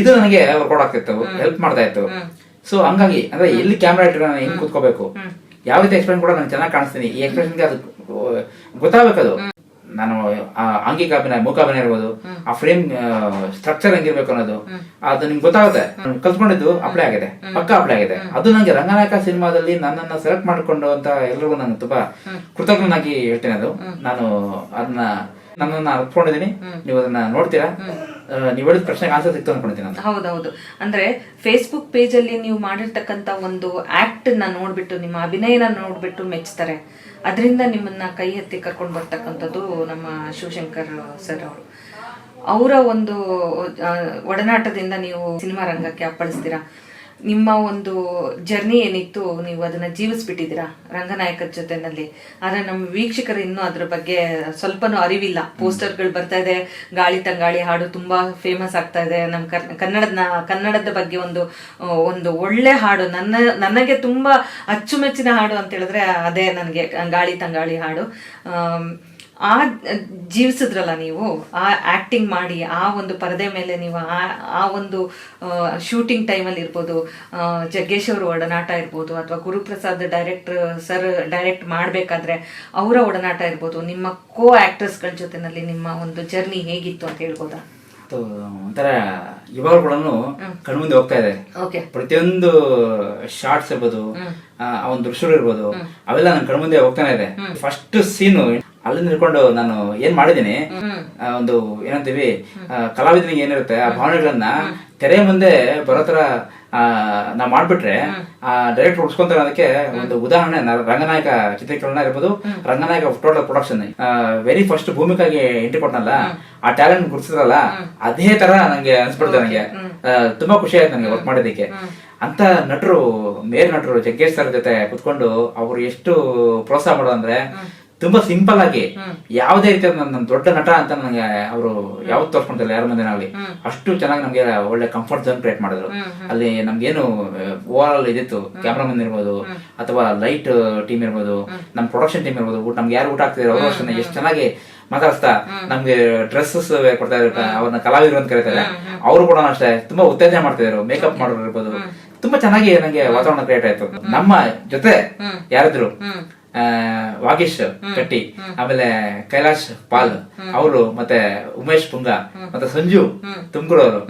ಇದು ನನಗೆ ವರ್ಕೌಟ್ ಆಗ್ತಿತ್ತು ಹೆಲ್ಪ್ ಮಾಡ್ತಾ ಇತ್ತು. ಸೊ ಹಂಗಾಗಿ ಅಂದ್ರೆ ಎಲ್ಲಿ ಕ್ಯಾಮ್ರಾ ಇಟ್ಟರೆ ನಾನು ಹೆಂಗ್ ಕೂತ್ಕೋಬೇಕು? ಯಾವ ರೀತಿ ಎಕ್ಸ್ಪ್ರೆಷನ್ ಕೂಡ ನಾನು ಚೆನ್ನಾಗಿ ಕಾಣಿಸ್ತೀನಿ. ಈ ಎಕ್ಸ್ಪ್ರೆಷನ್ಗೆ ಅದು ಗೊತ್ತಾಗಬೇಕದು ನಾನು ಆ ಅಂಗಿಕಾಭಿನಯ ಮೂಕಾಭಿನಯ ಇರ್ಬೋದು ಆ ಫ್ರೇಮ್ ಸ್ಟ್ರಕ್ಚರ್ ಹೆಂಗಿರ್ಬೇಕು ಅನ್ನೋದು ಅದು ನಿಮ್ಗೆ ಗೊತ್ತಾಗುತ್ತೆ. ಕಲ್ತ್ಕೊಂಡಿದ್ದು ಅಪ್ಲೈ ಆಗಿದೆ ಪಕ್ಕ ಅಪ್ಲೈ ಆಗಿದೆ. ಅದು ನಂಗೆ ರಂಗನಾಯಕ ಸಿನಿಮಾದಲ್ಲಿ ನನ್ನನ್ನ ಸೆಲೆಕ್ಟ್ ಮಾಡಿಕೊಂಡು ಅಂತ ಎಲ್ರಿಗೂ ನಾನು ತುಂಬಾ ಕೃತಜ್ಞನಾಗಿ ಹೇಳ್ತೇನೆ ಅದು. ನಾನು ಅದನ್ನ ನನ್ನನ್ನ ಒಪ್ಕೊಂಡಿದೀನಿ ನೀವು ಅದನ್ನ ನೋಡ್ತೀರಾ? ನೀವು ಹೇಳಿದ ಪ್ರಶ್ನೆಗೆ ಆನ್ಸರ್ ಸಿಕ್ತು ಅನ್ಕೊಂಡಿದ್ದೀನಿ ನಾನು. ಹೌದೌದು. ಅಂದ್ರೆ ಫೇಸ್ಬುಕ್ ಪೇಜ್ ಅಲ್ಲಿ ನೀವು ಮಾಡಿರ್ತಕ್ಕಂತ ಒಂದು ಆಕ್ಟ್ನ ನೋಡ್ಬಿಟ್ಟು ನಿಮ್ಮ ಅಭಿನಯನ ನೋಡ್ಬಿಟ್ಟು ಮೆಚ್ತಾರೆ. ಅದರಿಂದ ನಿಮ್ಮನ್ನ ಕೈ ಎತ್ತಿ ಕರ್ಕೊಂಡು ಬರ್ತಕ್ಕಂಥದ್ದು ನಮ್ಮ ಶಿವಶಂಕರ್ ಸರ್ ಅವರು. ಅವರ ಒಂದು ಒಡನಾಟದಿಂದ ನೀವು ಸಿನಿಮಾ ರಂಗಕ್ಕೆ ಅಪ್ಪಳಿಸ್ತೀರಾ? ನಿಮ್ಮ ಒಂದು ಜರ್ನಿ ಏನಿತ್ತು ನೀವು ಅದನ್ನ ಜೀವಿಸ್ಬಿಟ್ಟಿದ್ದೀರಾ ರಂಗನಾಯಕರ ಜೊತೆನಲ್ಲಿ? ಆದ್ರೆ ನಮ್ಮ ವೀಕ್ಷಕರು ಇನ್ನೂ ಅದ್ರ ಬಗ್ಗೆ ಸ್ವಲ್ಪನೂ ಅರಿವಿಲ್ಲ. ಪೋಸ್ಟರ್ಗಳು ಬರ್ತಾ ಇದೆ ಗಾಳಿ ತಂಗಾಳಿ ಹಾಡು ತುಂಬಾ ಫೇಮಸ್ ಆಗ್ತಾ ಇದೆ. ನಮ್ಮ ಕನ್ನಡದ ಕನ್ನಡದ ಬಗ್ಗೆ ಒಂದು ಒಂದು ಒಳ್ಳೆ ಹಾಡು ನನ್ನ ನನಗೆ ತುಂಬಾ ಅಚ್ಚುಮೆಚ್ಚಿನ ಹಾಡು ಅಂತ ಹೇಳಿದ್ರೆ ಅದೇ ನನಗೆ ಗಾಳಿ ತಂಗಾಳಿ ಹಾಡು. ಆ ಜೀವಿಸಿದ್ರಲ್ಲ ನೀವು? ಆ ಆಕ್ಟಿಂಗ್ ಮಾಡಿ ಆ ಒಂದು ಪರದೆ ಮೇಲೆ ನೀವು ಆ ಆ ಒಂದು ಶೂಟಿಂಗ್ ಟೈಮಲ್ಲಿ ಇರ್ಬೋದು ಜಗ್ಗೇಶ್ ಅವರು ಒಡನಾಟ ಇರ್ಬೋದು ಅಥವಾ ಗುರುಪ್ರಸಾದ್ ಡೈರೆಕ್ಟರ್ ಸರ್ ಡೈರೆಕ್ಟ್ ಮಾಡಬೇಕಾದ್ರೆ ಅವರ ಒಡನಾಟ ಇರ್ಬೋದು ನಿಮ್ಮ ಕೋ ಆಕ್ಟರ್ಸ್ಗಳ ಜೊತೆನಲ್ಲಿ ನಿಮ್ಮ ಒಂದು ಜರ್ನಿ ಹೇಗಿತ್ತು ಅಂತ ಹೇಳ್ಬೋದಾ? ಒಂಥರ ಇವಾಗ ಕೂಡ ಕಣ್ಮುಂದೆ ಹೋಗ್ತಾ ಇದೆ. ಪ್ರತಿಯೊಂದು ಶಾರ್ಟ್ಸ್ ಇರ್ಬೋದು ಆ ಆ ಒಂದು ದೃಶ್ಯಗಳು ಇರ್ಬೋದು ಅವೆಲ್ಲ ನನ್ನ ಕಣ್ಮುಂದೆ ಹೋಗ್ತಾನೆ ಇದೆ. ಫಸ್ಟ್ ಸೀನು ಅಲ್ಲಿಂದ ನಿಲ್ಕೊಂಡು ನಾನು ಏನ್ ಮಾಡಿದೀನಿ ಒಂದು ಏನಂತೀವಿ ಕಲಾವಿದನಿಗೆ ಏನಿರುತ್ತೆ ಆ ಭಾವನೆಗಳನ್ನ ತೆರೆ ಮುಂದೆ ಬರೋ ತರ ಆ, ನಾ ಮಾಡ್ಬಿಟ್ರೆ ಆ ಡೈರೆಕ್ಟ್ ಉಡ್ಸ್ಕೊಂತಾರೆ ಅದಕ್ಕೆ ಒಂದು ಉದಾಹರಣೆ ರಂಗನಾಯಕ ಚಿತ್ರೀಕರಣ ಇರ್ಬೋದು. Ranganayaka total production very first ಭೂಮಿಕಾಗೆ entry ಕೊಟ್ಟನಲ್ಲ ಆ ಟ್ಯಾಲೆಂಟ್ ಗುರ್ತಿದ್ರಲ್ಲ ಅದೇ ತರ ನಂಗೆ ಅನ್ಸ್ಬಿಡ್ತು ನನಗೆ ಆ, ತುಂಬಾ ಖುಷಿ ಆಯ್ತು ನನಗೆ ವರ್ಕ್ ಮಾಡೋದಕ್ಕೆ ಅಂತ ನಟರು ಮೇರ್ ನಟರು ಜಗ್ಗೇಶ್ ಸರ್ ಜೊತೆ ಕುತ್ಕೊಂಡು ಅವ್ರು ಎಷ್ಟು ಪ್ರೋತ್ಸಾಹ ಮಾಡೋದು ಅಂದ್ರೆ ತುಂಬಾ ಸಿಂಪಲ್ ಆಗಿ ಯಾವುದೇ ರೀತಿಯ ನನ್ನ ದೊಡ್ಡ ನಟ ಅಂತ ನನಗೆ ಅವರು ಯಾವ್ದು ತೋರ್ಸ್ಕೊಂತಿಲ್ಲ ಯಾರ ಮುಂದೆ ಆಗಲಿ ಅಷ್ಟು ಚೆನ್ನಾಗಿ ನಮ್ಗೆ ಒಳ್ಳೆ ಕಂಫರ್ಟ್ ಝೋನ್ ಕ್ರಿಯೇಟ್ ಮಾಡಿದ್ರು. ಅಲ್ಲಿ ನಮ್ಗೇನು ಓವರ್ ಆಲ್ ಇದಿತ್ತು ಕ್ಯಾಮ್ರಾಮನ್ ಇರ್ಬೋದು ಅಥವಾ ಲೈಟ್ ಟೀಮ್ ಇರ್ಬೋದು ನಮ್ ಪ್ರೊಡಕ್ಷನ್ ಟೀಮ್ ಇರ್ಬೋದು ಊಟ ನಮ್ಗೆ ಯಾರು ಊಟ ಆಗ್ತಿದ್ರು ಅವರು ಅಷ್ಟೇ ಎಷ್ಟು ಚೆನ್ನಾಗಿ ಮಾತಾಡಿಸ್ತಾ ನಮ್ಗೆ ಡ್ರೆಸ್ಸಸ್ ಕೊಡ್ತಾ ಇರ್ತಾರೆ ಅವ್ರನ್ನ ಕಲಾವಿದರು ಅಂತ ಕರೀತಾರೆ. ಅವರು ಕೂಡ ಅಷ್ಟೇ ತುಂಬಾ ಉತ್ತೇಜನ ಮಾಡ್ತಿದ್ರು ಮೇಕಪ್ ಮಾಡೋರು ಇರ್ಬೋದು. ತುಂಬಾ ಚೆನ್ನಾಗಿ ನಂಗೆ ವಾತಾವರಣ ಕ್ರಿಯೇಟ್ ಆಯ್ತು. ನಮ್ಮ ಜೊತೆ ಯಾರಿದ್ರು ವಾಗೀಶ್ ಕಟ್ಟಿ ಆಮೇಲೆ ಕೈಲಾಶ್ ಪಾಲ್ ಅವರು ಮತ್ತೆ ಉಮೇಶ್ ಪುಂಗ ಮತ್ತೆ ಸಂಜು ತುಮಕೂರು ಅವರು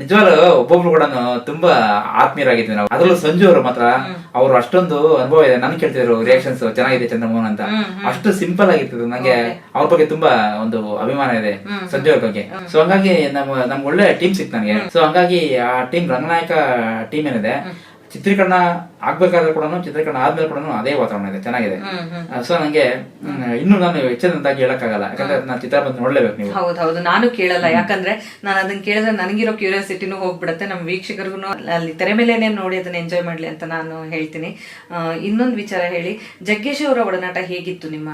ನಿಜವಾಗ್ಲೂ ಒಬ್ಬೊಬ್ರು ಕೂಡ ತುಂಬಾ ಆತ್ಮೀಯರಾಗಿದ್ವಿ ನಾವು. ಅದ್ರಲ್ಲೂ ಸಂಜು ಅವರು ಮಾತ್ರ ಅವ್ರು ಅಷ್ಟೊಂದು ಅನುಭವ ಇದೆ. ನನ್ ಕೇಳ್ತಿದ್ರು ರಿಯಾಕ್ಷನ್ಸ್ ಚೆನ್ನಾಗಿದೆ ಚಂದ್ರಮೋಹನ್ ಅಂತ. ಅಷ್ಟು ಸಿಂಪಲ್ ಆಗಿರ್ತದೆ. ನಂಗೆ ಅವ್ರ ಬಗ್ಗೆ ತುಂಬಾ ಒಂದು ಅಭಿಮಾನ ಇದೆ ಸಂಜು ಅವ್ರ ಬಗ್ಗೆ. ಸೊ ಹಂಗಾಗಿ ನಮ್ ನಮ್ಗೆ ಒಳ್ಳೆ ಟೀಮ್ ಸಿಕ್ತು ನನಗೆ. ಸೊ ಹಂಗಾಗಿ ಆ ಟೀಮ್ ರಂಗನಾಯಕ ಟೀಮ್ ಏನಿದೆ ಚಿತ್ರೀಕರಣ ಆಗ್ಬೇಕಾದ್ರೆ ಕೂಡ ಚಿತ್ರೀಕರಣ ಆದ್ಮೇಲೆ ಕೂಡ ಅದೇ ವಾತಾವರಣ ಇದೆ ಚೆನ್ನಾಗಿದೆ. ಸೊ ನಂಗೆ ಇನ್ನು ನಾನು ಹೆಚ್ಚಿನದಾಗಿ ಹೇಳಕ್ಕಾಗಲ್ಲ. ಯಾಕಂದ್ರೆ ನಾನು ಚಿತ್ರ ಬಂದು ನೋಡ್ಲೇಬೇಕು ನೀವು. ಹೌದು ಹೌದು ನಾನು ಕೇಳಲ್ಲ. ಯಾಕಂದ್ರೆ ನಾನು ಅದನ್ನ ಕೇಳಿದ್ರೆ ನನಗಿರೋ ಕ್ಯೂರಿಯಾಸಿಟಿನೂ ಹೋಗ್ಬಿಡುತ್ತೆ ನಮ್ಮ ವೀಕ್ಷಕರಿಗೂ ಅಲ್ಲಿ ತೆರೆ ಮೇಲೆನೆ ನೋಡಿ ಅದನ್ನ ಎಂಜಾಯ್ ಮಾಡ್ಲಿ ಅಂತ ನಾನು ಹೇಳ್ತೀನಿ. ಇನ್ನೊಂದು ವಿಚಾರ ಹೇಳಿ. ಜಗ್ಗೇಶ್ ಅವರ ಒಡನಾಟ ಹೇಗಿತ್ತು ನಿಮ್ಮ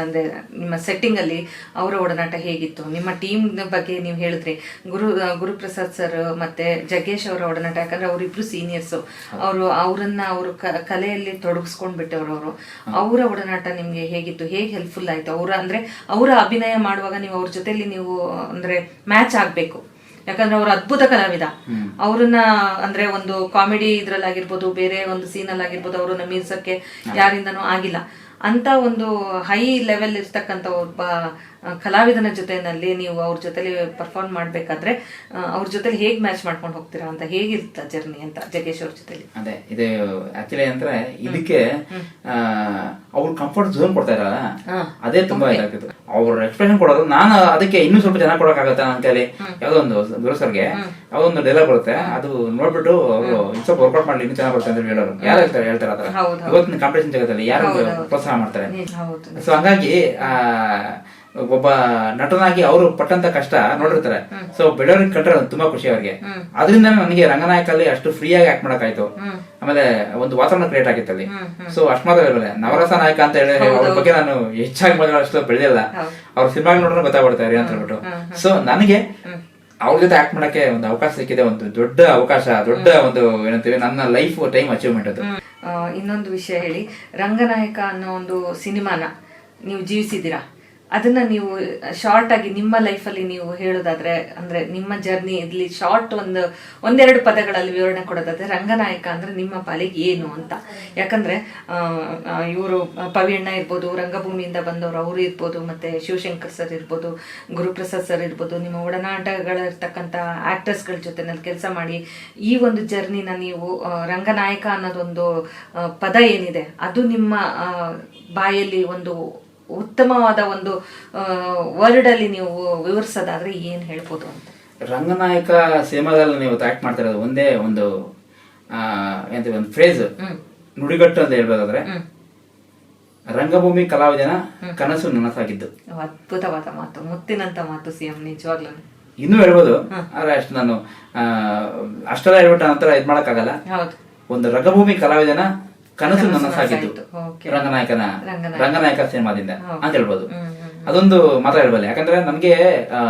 ಅಂದ್ರೆ ನಿಮ್ಮ ಸೆಟ್ಟಿಂಗ್ ಅಲ್ಲಿ ಅವರ ಒಡನಾಟ ಹೇಗಿತ್ತು? ನಿಮ್ಮ ಟೀಮ್ ಬಗ್ಗೆ ನೀವು ಹೇಳಿದ್ರಿ. ಗುರು ಗುರುಪ್ರಸಾದ್ ಸರ್ ಮತ್ತೆ ಜಗ್ಗೇಶ್ ಅವರ ಒಡನಾಟ ಯಾಕಂದ್ರೆ ಅವರಿಬ್ರು ಸೀನಿಯರ್ಸ್ ಅವರು ಅವರನ್ನ ಅವರು ಕಲೆಯಲ್ಲಿ ತೊಡಗಿಸ್ಕೊಂಡ್ಬಿಟ್ಟವ್ರು ಅವರು. ಅವರ ಒಡನಾಟ ನಿಮ್ಗೆ ಹೇಗಿತ್ತು? ಹೇಗೆ ಹೆಲ್ಪ್ಫುಲ್ ಆಯ್ತು? ಅವರ ಅಂದ್ರೆ ಅವರ ಅಭಿನಯ ಮಾಡುವಾಗ ನೀವು ಅವ್ರ ಜೊತೆಯಲ್ಲಿ ನೀವು ಅಂದ್ರೆ ಮ್ಯಾಚ್ ಆಗ್ಬೇಕು. ಯಾಕಂದ್ರೆ ಅವ್ರ ಅದ್ಭುತ ಕಲಾವಿದ. ಅವ್ರನ್ನ ಅಂದ್ರೆ ಒಂದು ಕಾಮಿಡಿ ಇದ್ರಲ್ಲಾಗಿರ್ಬೋದು ಬೇರೆ ಒಂದು ಸೀನ್ ಆಗಿರ್ಬೋದು ಅವ್ರನ್ನ ಮೀರ್ಸಕ್ಕೆ ಯಾರಿಂದನೂ ಆಗಿಲ್ಲ. ಅಂತ ಒಂದು ಹೈ ಲೆವೆಲ್ ಇರ್ತಕ್ಕಂಥ ಒಬ್ಬ ಕಲಾವಿದನ ಜೊತೆನಲ್ಲಿ ನೀವು ಅವ್ರ ಜೊತೆಲಿ ಪರ್ಫಾರ್ಮ್ ಮಾಡ್ಬೇಕಾದ್ರೆ ಅವ್ರ ಜೊತೆಲಿ ಹೇಗ್ ಮ್ಯಾಚ್ ಮಾಡ್ಕೊಂಡು ಹೋಗ್ತೀರಾ ಅಂತ ಹೇಗಿರ್ತ ಜರ್ನಿ ಅಂತ ಜಗೇಶ್ ಅವ್ರ ಜೊತೆಲಿ? ಅದೇ ಇದು ಆಕ್ಚುಲಿ ಅಂದ್ರೆ ಇದಕ್ಕೆ ಅವ್ರು ಕಂಫರ್ಟ್ ಝೋನ್ ಕೊಡ್ತಾ ಇರಲ್ಲ. ಅದೇ ತುಂಬಾ ಇದಾಗ್ತಿತ್ತು. ಅವ್ರ ಎಕ್ಸ್ಪ್ರೆಷನ್ ಕೊಡೋದು ನಾನು ಅದಕ್ಕೆ ಇನ್ನೂ ಸ್ವಲ್ಪ ಜನ ಕೊಡಕ್ಕಾಗತ್ತ ಅಂತ ಹೇಳಿ ಯಾವ್ದೋ ಒಂದು ಗುರು ಸರ್ಗೆ ಯಾವ್ದೋ ಒಂದು ಡೈಲಾಗ್ ಬರುತ್ತೆ. ಅದು ನೋಡ್ಬಿಟ್ಟು ಅವರು ಸ್ವಲ್ಪ ವರ್ಕೌಟ್ ಮಾಡ್ಲಿ ಇನ್ನೂ ಚೆನ್ನಾಗಿ ಬರುತ್ತೆ ಅಂತ ಹೇಳೋರು. ಯಾರು ಹೇಳ್ತಾರೆ ಹೇಳ್ತಾರೆ ಅದರ ಇವತ್ತಿನ ಕಾಂಪಿಟೇಷನ್ ಜಗತ್ತಲ್ಲಿ ಯಾರು ಪ್ರೋತ್ಸಾಹ ಮಾಡ್ತಾರೆ? ಸೊ ಹಂಗಾಗಿ ಆ ಒಬ್ಬ ನಟನಾಗಿ ಅವರು ಪಟ್ಟಂತ ಕಷ್ಟ ನೋಡಿರ್ತಾರೆ. ಸೊ ಬೆಳವಣಿಗೆ ಕಂಡ್ರೆ ತುಂಬಾ ಖುಷಿ ಅವ್ರಿಗೆ. ಅದರಿಂದ ನನಗೆ ರಂಗನಾಯಕಲ್ಲಿ ಅಷ್ಟು ಫ್ರೀಯಾಗಿ ಆಗಿ ಆಕ್ಟ್ ಮಾಡಕ್ಕಾಯ್ತು. ಆಮೇಲೆ ಒಂದು ವಾತಾವರಣ ಕ್ರಿಯೇಟ್ ಆಗಿತ್ತು ಅಲ್ಲಿ. ಸೊ ಅಷ್ಟು ಮಾತ್ರ ನವರಸ ನಾಯಕ ಅಂತ ಹೇಳಿ ಅವ್ರ ಬಗ್ಗೆ ನಾನು ಹೆಚ್ಚಾಗಿ ಮಾತಾಡೋಷ್ಟು ಬೆಳೆದಿಲ್ಲ. ಅವ್ರ ಸಿನಿಮಾ ನೋಡಿದ್ರೆ ಗೊತ್ತಾಗ್ಬಿಡ್ತಾರೆ ಅಂತ ಹೇಳ್ಬಿಟ್ಟು. ಸೊ ನನಗೆ ಅವ್ರ ಜೊತೆ ಆಕ್ಟ್ ಮಾಡಕ್ಕೆ ಒಂದು ಅವಕಾಶ ಸಿಕ್ಕಿದೆ. ಒಂದು ದೊಡ್ಡ ಅವಕಾಶ ದೊಡ್ಡ ಒಂದು ಏನಂತೀವಿ ನನ್ನ ಲೈಫ್ ಟೈಮ್ ಅಚೀವ್ಮೆಂಟ್ ಅದು. ಇನ್ನೊಂದು ವಿಷಯ ಹೇಳಿ. ರಂಗನಾಯಕ ಅನ್ನೋ ಒಂದು ಸಿನಿಮಾನ ನೀವು ಜೀವಿಸಿದ್ದೀರಾ? ಅದನ್ನ ನೀವು ಶಾರ್ಟ್ ಆಗಿ ನಿಮ್ಮ ಲೈಫಲ್ಲಿ ನೀವು ಹೇಳೋದಾದ್ರೆ, ಅಂದ್ರೆ ನಿಮ್ಮ ಜರ್ನಿ ಇಲ್ಲಿ ಶಾರ್ಟ್ ಒಂದು, ಒಂದೆರಡು ಪದಗಳಲ್ಲಿ ವಿವರಣೆ ಕೊಡೋದಾದ್ರೆ ರಂಗನಾಯಕ ಅಂದ್ರೆ ನಿಮ್ಮ ಪಾಲಿಗೆ ಏನು ಅಂತ. ಯಾಕಂದ್ರೆ ಇವರು ಪವಿಯಣ್ಣ ಇರ್ಬೋದು, ರಂಗಭೂಮಿಯಿಂದ ಬಂದವರು ಅವರು ಇರ್ಬೋದು, ಮತ್ತೆ ಶಿವಶಂಕರ್ ಸರ್ ಇರ್ಬೋದು, ಗುರುಪ್ರಸಾದ್ ಸರ್ ಇರ್ಬೋದು, ನಿಮ್ಮ ಒಡನಾಟಗಳಿರ್ತಕ್ಕಂಥ ಆಕ್ಟರ್ಸ್ಗಳ ಜೊತೆನಲ್ಲಿ ಕೆಲಸ ಮಾಡಿ ಈ ಒಂದು ಜರ್ನಿನ ನೀವು ರಂಗನಾಯಕ ಅನ್ನೋದೊಂದು ಪದ ಏನಿದೆ, ಅದು ನಿಮ್ಮ ಬಾಯಲ್ಲಿ ಒಂದು ಉತ್ತಮವಾದ ಒಂದು ವರ್ಡ್ ಅಲ್ಲಿ ನೀವು ವಿವರಿಸೋದಾದ್ರೆ ಏನ್ ಹೇಳ್ಬೋದು ಅಂತ? ರಂಗನಾಯಕ ಸಿನಿಮಾದಲ್ಲಿ ನೀವು ಆಕ್ಟ್ ಮಾಡ್ತಾ ಇರೋದು ಒಂದೇ ಒಂದು ಎಂತ ಒಂದು ಫ್ರೇಸ್ ನುಡಿಗಟ್ಟು ಅಂತ ಹೇಳ್ಬೇಕಾದ್ರೆ ರಂಗಭೂಮಿ ಕಲಾವಿದನ ಕನಸು ನನಸಾಗಿದ್ದು. ಅದ್ಭುತವಾದ ಮಾತು ಮುತ್ತಿನಂತ ಮಾತು ಸಿಎಂ ನಿಜವಾಗ್ಲೂ. ಇನ್ನೂ ಹೇಳ್ಬೋದು ಆದ್ರೆ ಅಷ್ಟು ನಾನು ಅಷ್ಟೆಲ್ಲ ಹೇಳ್ಬಿಟ್ಟ ನಂತರ ಇದ್ ಮಾಡಕ್ಕಾಗಲ್ಲ. ಒಂದು ರಂಗಭೂಮಿ ಕಲಾವಿದನ ಕನಸು ನನಸಾಗಿದ್ದು. ರಂಗನಾಯಕನ ರಂಗನಾಯಕ. ಸಿನಿಮಾದಿಂದ ಅಂತ ಹೇಳ್ಬೋದು. ಅದೊಂದು ಮಾತ್ರ ಹೇಳ್ಬಲ್ಲ. ಯಾಕಂದ್ರೆ ನಮ್ಗೆ ಆ,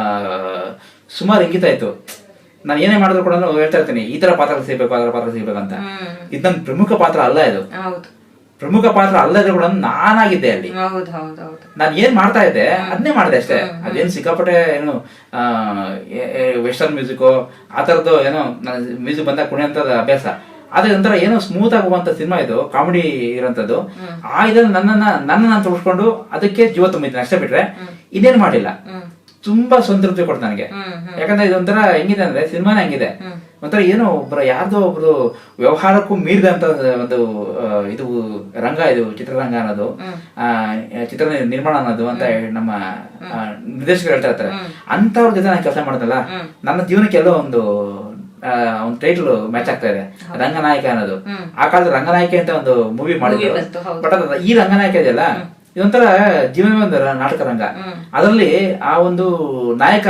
ಸುಮಾರು ಇಂಗಿತ ಇತ್ತು ನಾನು ಏನೇ ಮಾಡಿದ್ರು ಕೂಡ ಹೇಳ್ತಾ ಇರ್ತೀನಿ ಈ ತರ ಪಾತ್ರ ಸಿಗ್ಬೇಕು ಆ ತರ ಪಾತ್ರ ಸಿಗ್ಬೇಕು ಅಂತ. ಇದು ನನ್ನ ಪ್ರಮುಖ ಪಾತ್ರ ಅಲ್ಲ ಇದು. ಪ್ರಮುಖ ಪಾತ್ರ ಅಲ್ಲದ್ರೆ ಕೂಡ ನಾನಾಗಿದ್ದೆ ಅಲ್ಲಿ. ನಾನು ಏನ್ ಮಾಡ್ತಾ ಇದ್ದೆ ಅದನ್ನೇ ಮಾಡಿದೆ ಅಷ್ಟೇ. ಅದೇನು ಸಿಕ್ಕಾಪಟ್ಟೆ ಏನು ವೆಸ್ಟರ್ನ್ ಮ್ಯೂಸಿಕ್ ಆ ತರದ್ದು ಏನೋ ಮ್ಯೂಸಿಕ್ ಬಂದಾಗ ಕುಣಿಯಂತದ ಅಭ್ಯಾಸ. ಆದ್ರೆ ಒಂಥರ ಏನೋ ಸ್ಮೂತ್ ಆಗುವಂತ ಸಿನಿಮಾ ಇದು ಕಾಮಿಡಿ ಇರೋಂಥದ್ದು ಆ ಇದನ್ನ ನನ್ನನ್ನ ನನ್ನ ನಾನು ತೋರಿಸ್ಕೊಂಡು ಅದಕ್ಕೆ ಜೀವ ತುಂಬಿದ್ದೀನಿ ಅಷ್ಟೇ ಬಿಟ್ರೆ ಇದೇನ್ ಮಾಡಿಲ್ಲ. ತುಂಬಾ ಸಂತೃಪ್ತಿ ಕೊಡ್ತು ನನಗೆ. ಯಾಕಂದ್ರೆ ಇದೊಂಥರ ಹೆಂಗಿದೆ ಅಂದ್ರೆ ಸಿನಿಮಾನೇ ಹೆಂಗಿದೆ. ಒಂಥರ ಏನೋ ಒಬ್ರು ಯಾರ್ದೋ ಒಬ್ರು ವ್ಯವಹಾರಕ್ಕೂ ಮೀರಿದಂತ ಒಂದು ಇದು ರಂಗ ಇದು ಚಿತ್ರರಂಗ ಅನ್ನೋದು ಆ, ಚಿತ್ರ ನಿರ್ಮಾಣ ಅನ್ನೋದು ಅಂತ ನಮ್ಮ ನಿರ್ದೇಶಕರು ಹೇಳ್ತಾ ಇರ್ತಾರೆ. ಅಂತವ್ರ ಜೊತೆ ನಾನು ಕೆಲಸ ಮಾಡಿದ್ನಲ್ಲ ನನ್ನ ಜೀವನಕ್ಕೆ ಎಲ್ಲೋ ಒಂದು ಒಂದು ಟೈಟಲ್ ಮ್ಯಾಚ್ ಆಗ್ತಾ ಇದೆ ರಂಗನಾಯಕ ಅನ್ನೋದು. ಆ ಕಾಲದ ರಂಗನಾಯಕ ಅಂತ ಒಂದು ಮೂವಿ ಮಾಡಿದ್ರು. ಬಟ್ ಅದ ಈ ರಂಗನಾಯಕ ಇದೆಯಲ್ಲ? ಇದೊಂಥರ ಜೀವನ ಒಂದು ನಾಟಕ ರಂಗ. ಅದರಲ್ಲಿ ಆ ಒಂದು ನಾಯಕ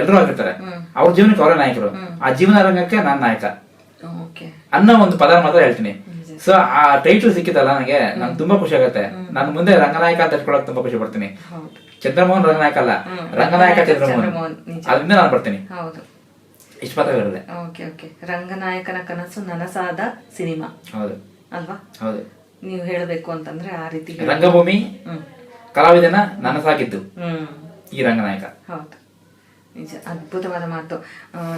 ಎಲ್ಲರೂ ಆಗಿರ್ತಾರೆ. ಅವ್ರ ಜೀವನಕ್ಕೆ ಅವರೇ ನಾಯಕರು. ಆ ಜೀವನ ರಂಗಕ್ಕೆ ನಾನ್ ನಾಯಕ. ಅನ್ನೋ ಒಂದು ಪದ ಮಾತ್ರ ಹೇಳ್ತೀನಿ. ಸೊ ಆ ಟೈಟಲ್ ಸಿಕ್ಕಿತಲ್ಲ ನನಗೆ ನಂಗೆ ತುಂಬಾ ಖುಷಿ ಆಗುತ್ತೆ. ನಾನು ಮುಂದೆ ರಂಗನಾಯಕ ಅಂತ ಇಟ್ಕೊಳಕ್ ತುಂಬಾ ಖುಷಿ ಪಡ್ತೀನಿ. ಚಂದ್ರಮೋಹನ್ ರಂಗನಾಯಕ ಅಲ್ಲ. ರಂಗನಾಯಕ ಚಂದ್ರಮೋಹನ್. ಅದರಿಂದ ನಾನು ಬರ್ತೀನಿ. ಹೌದು ಇಷ್ಟು ಓಕೆ ಓಕೆ ರಂಗನಾಯಕನ ಕನಸು ನನಸಾದ ಸಿನಿಮಾ. ಹೌದು. ಅಲ್ವಾ? ಹೌದು. ನೀವು ಹೇಳಬೇಕು ಅಂತಂದ್ರೆ ಆ ರೀತಿ ರಂಗಭೂಮಿ ಕಲಾವಿದನ ನನಸಾಗಿದ್ದು ಈ ರಂಗನಾಯಕ. ಹೌದು. ನಿಜ ಅದ್ಭುತವಾದ ಮಾತು.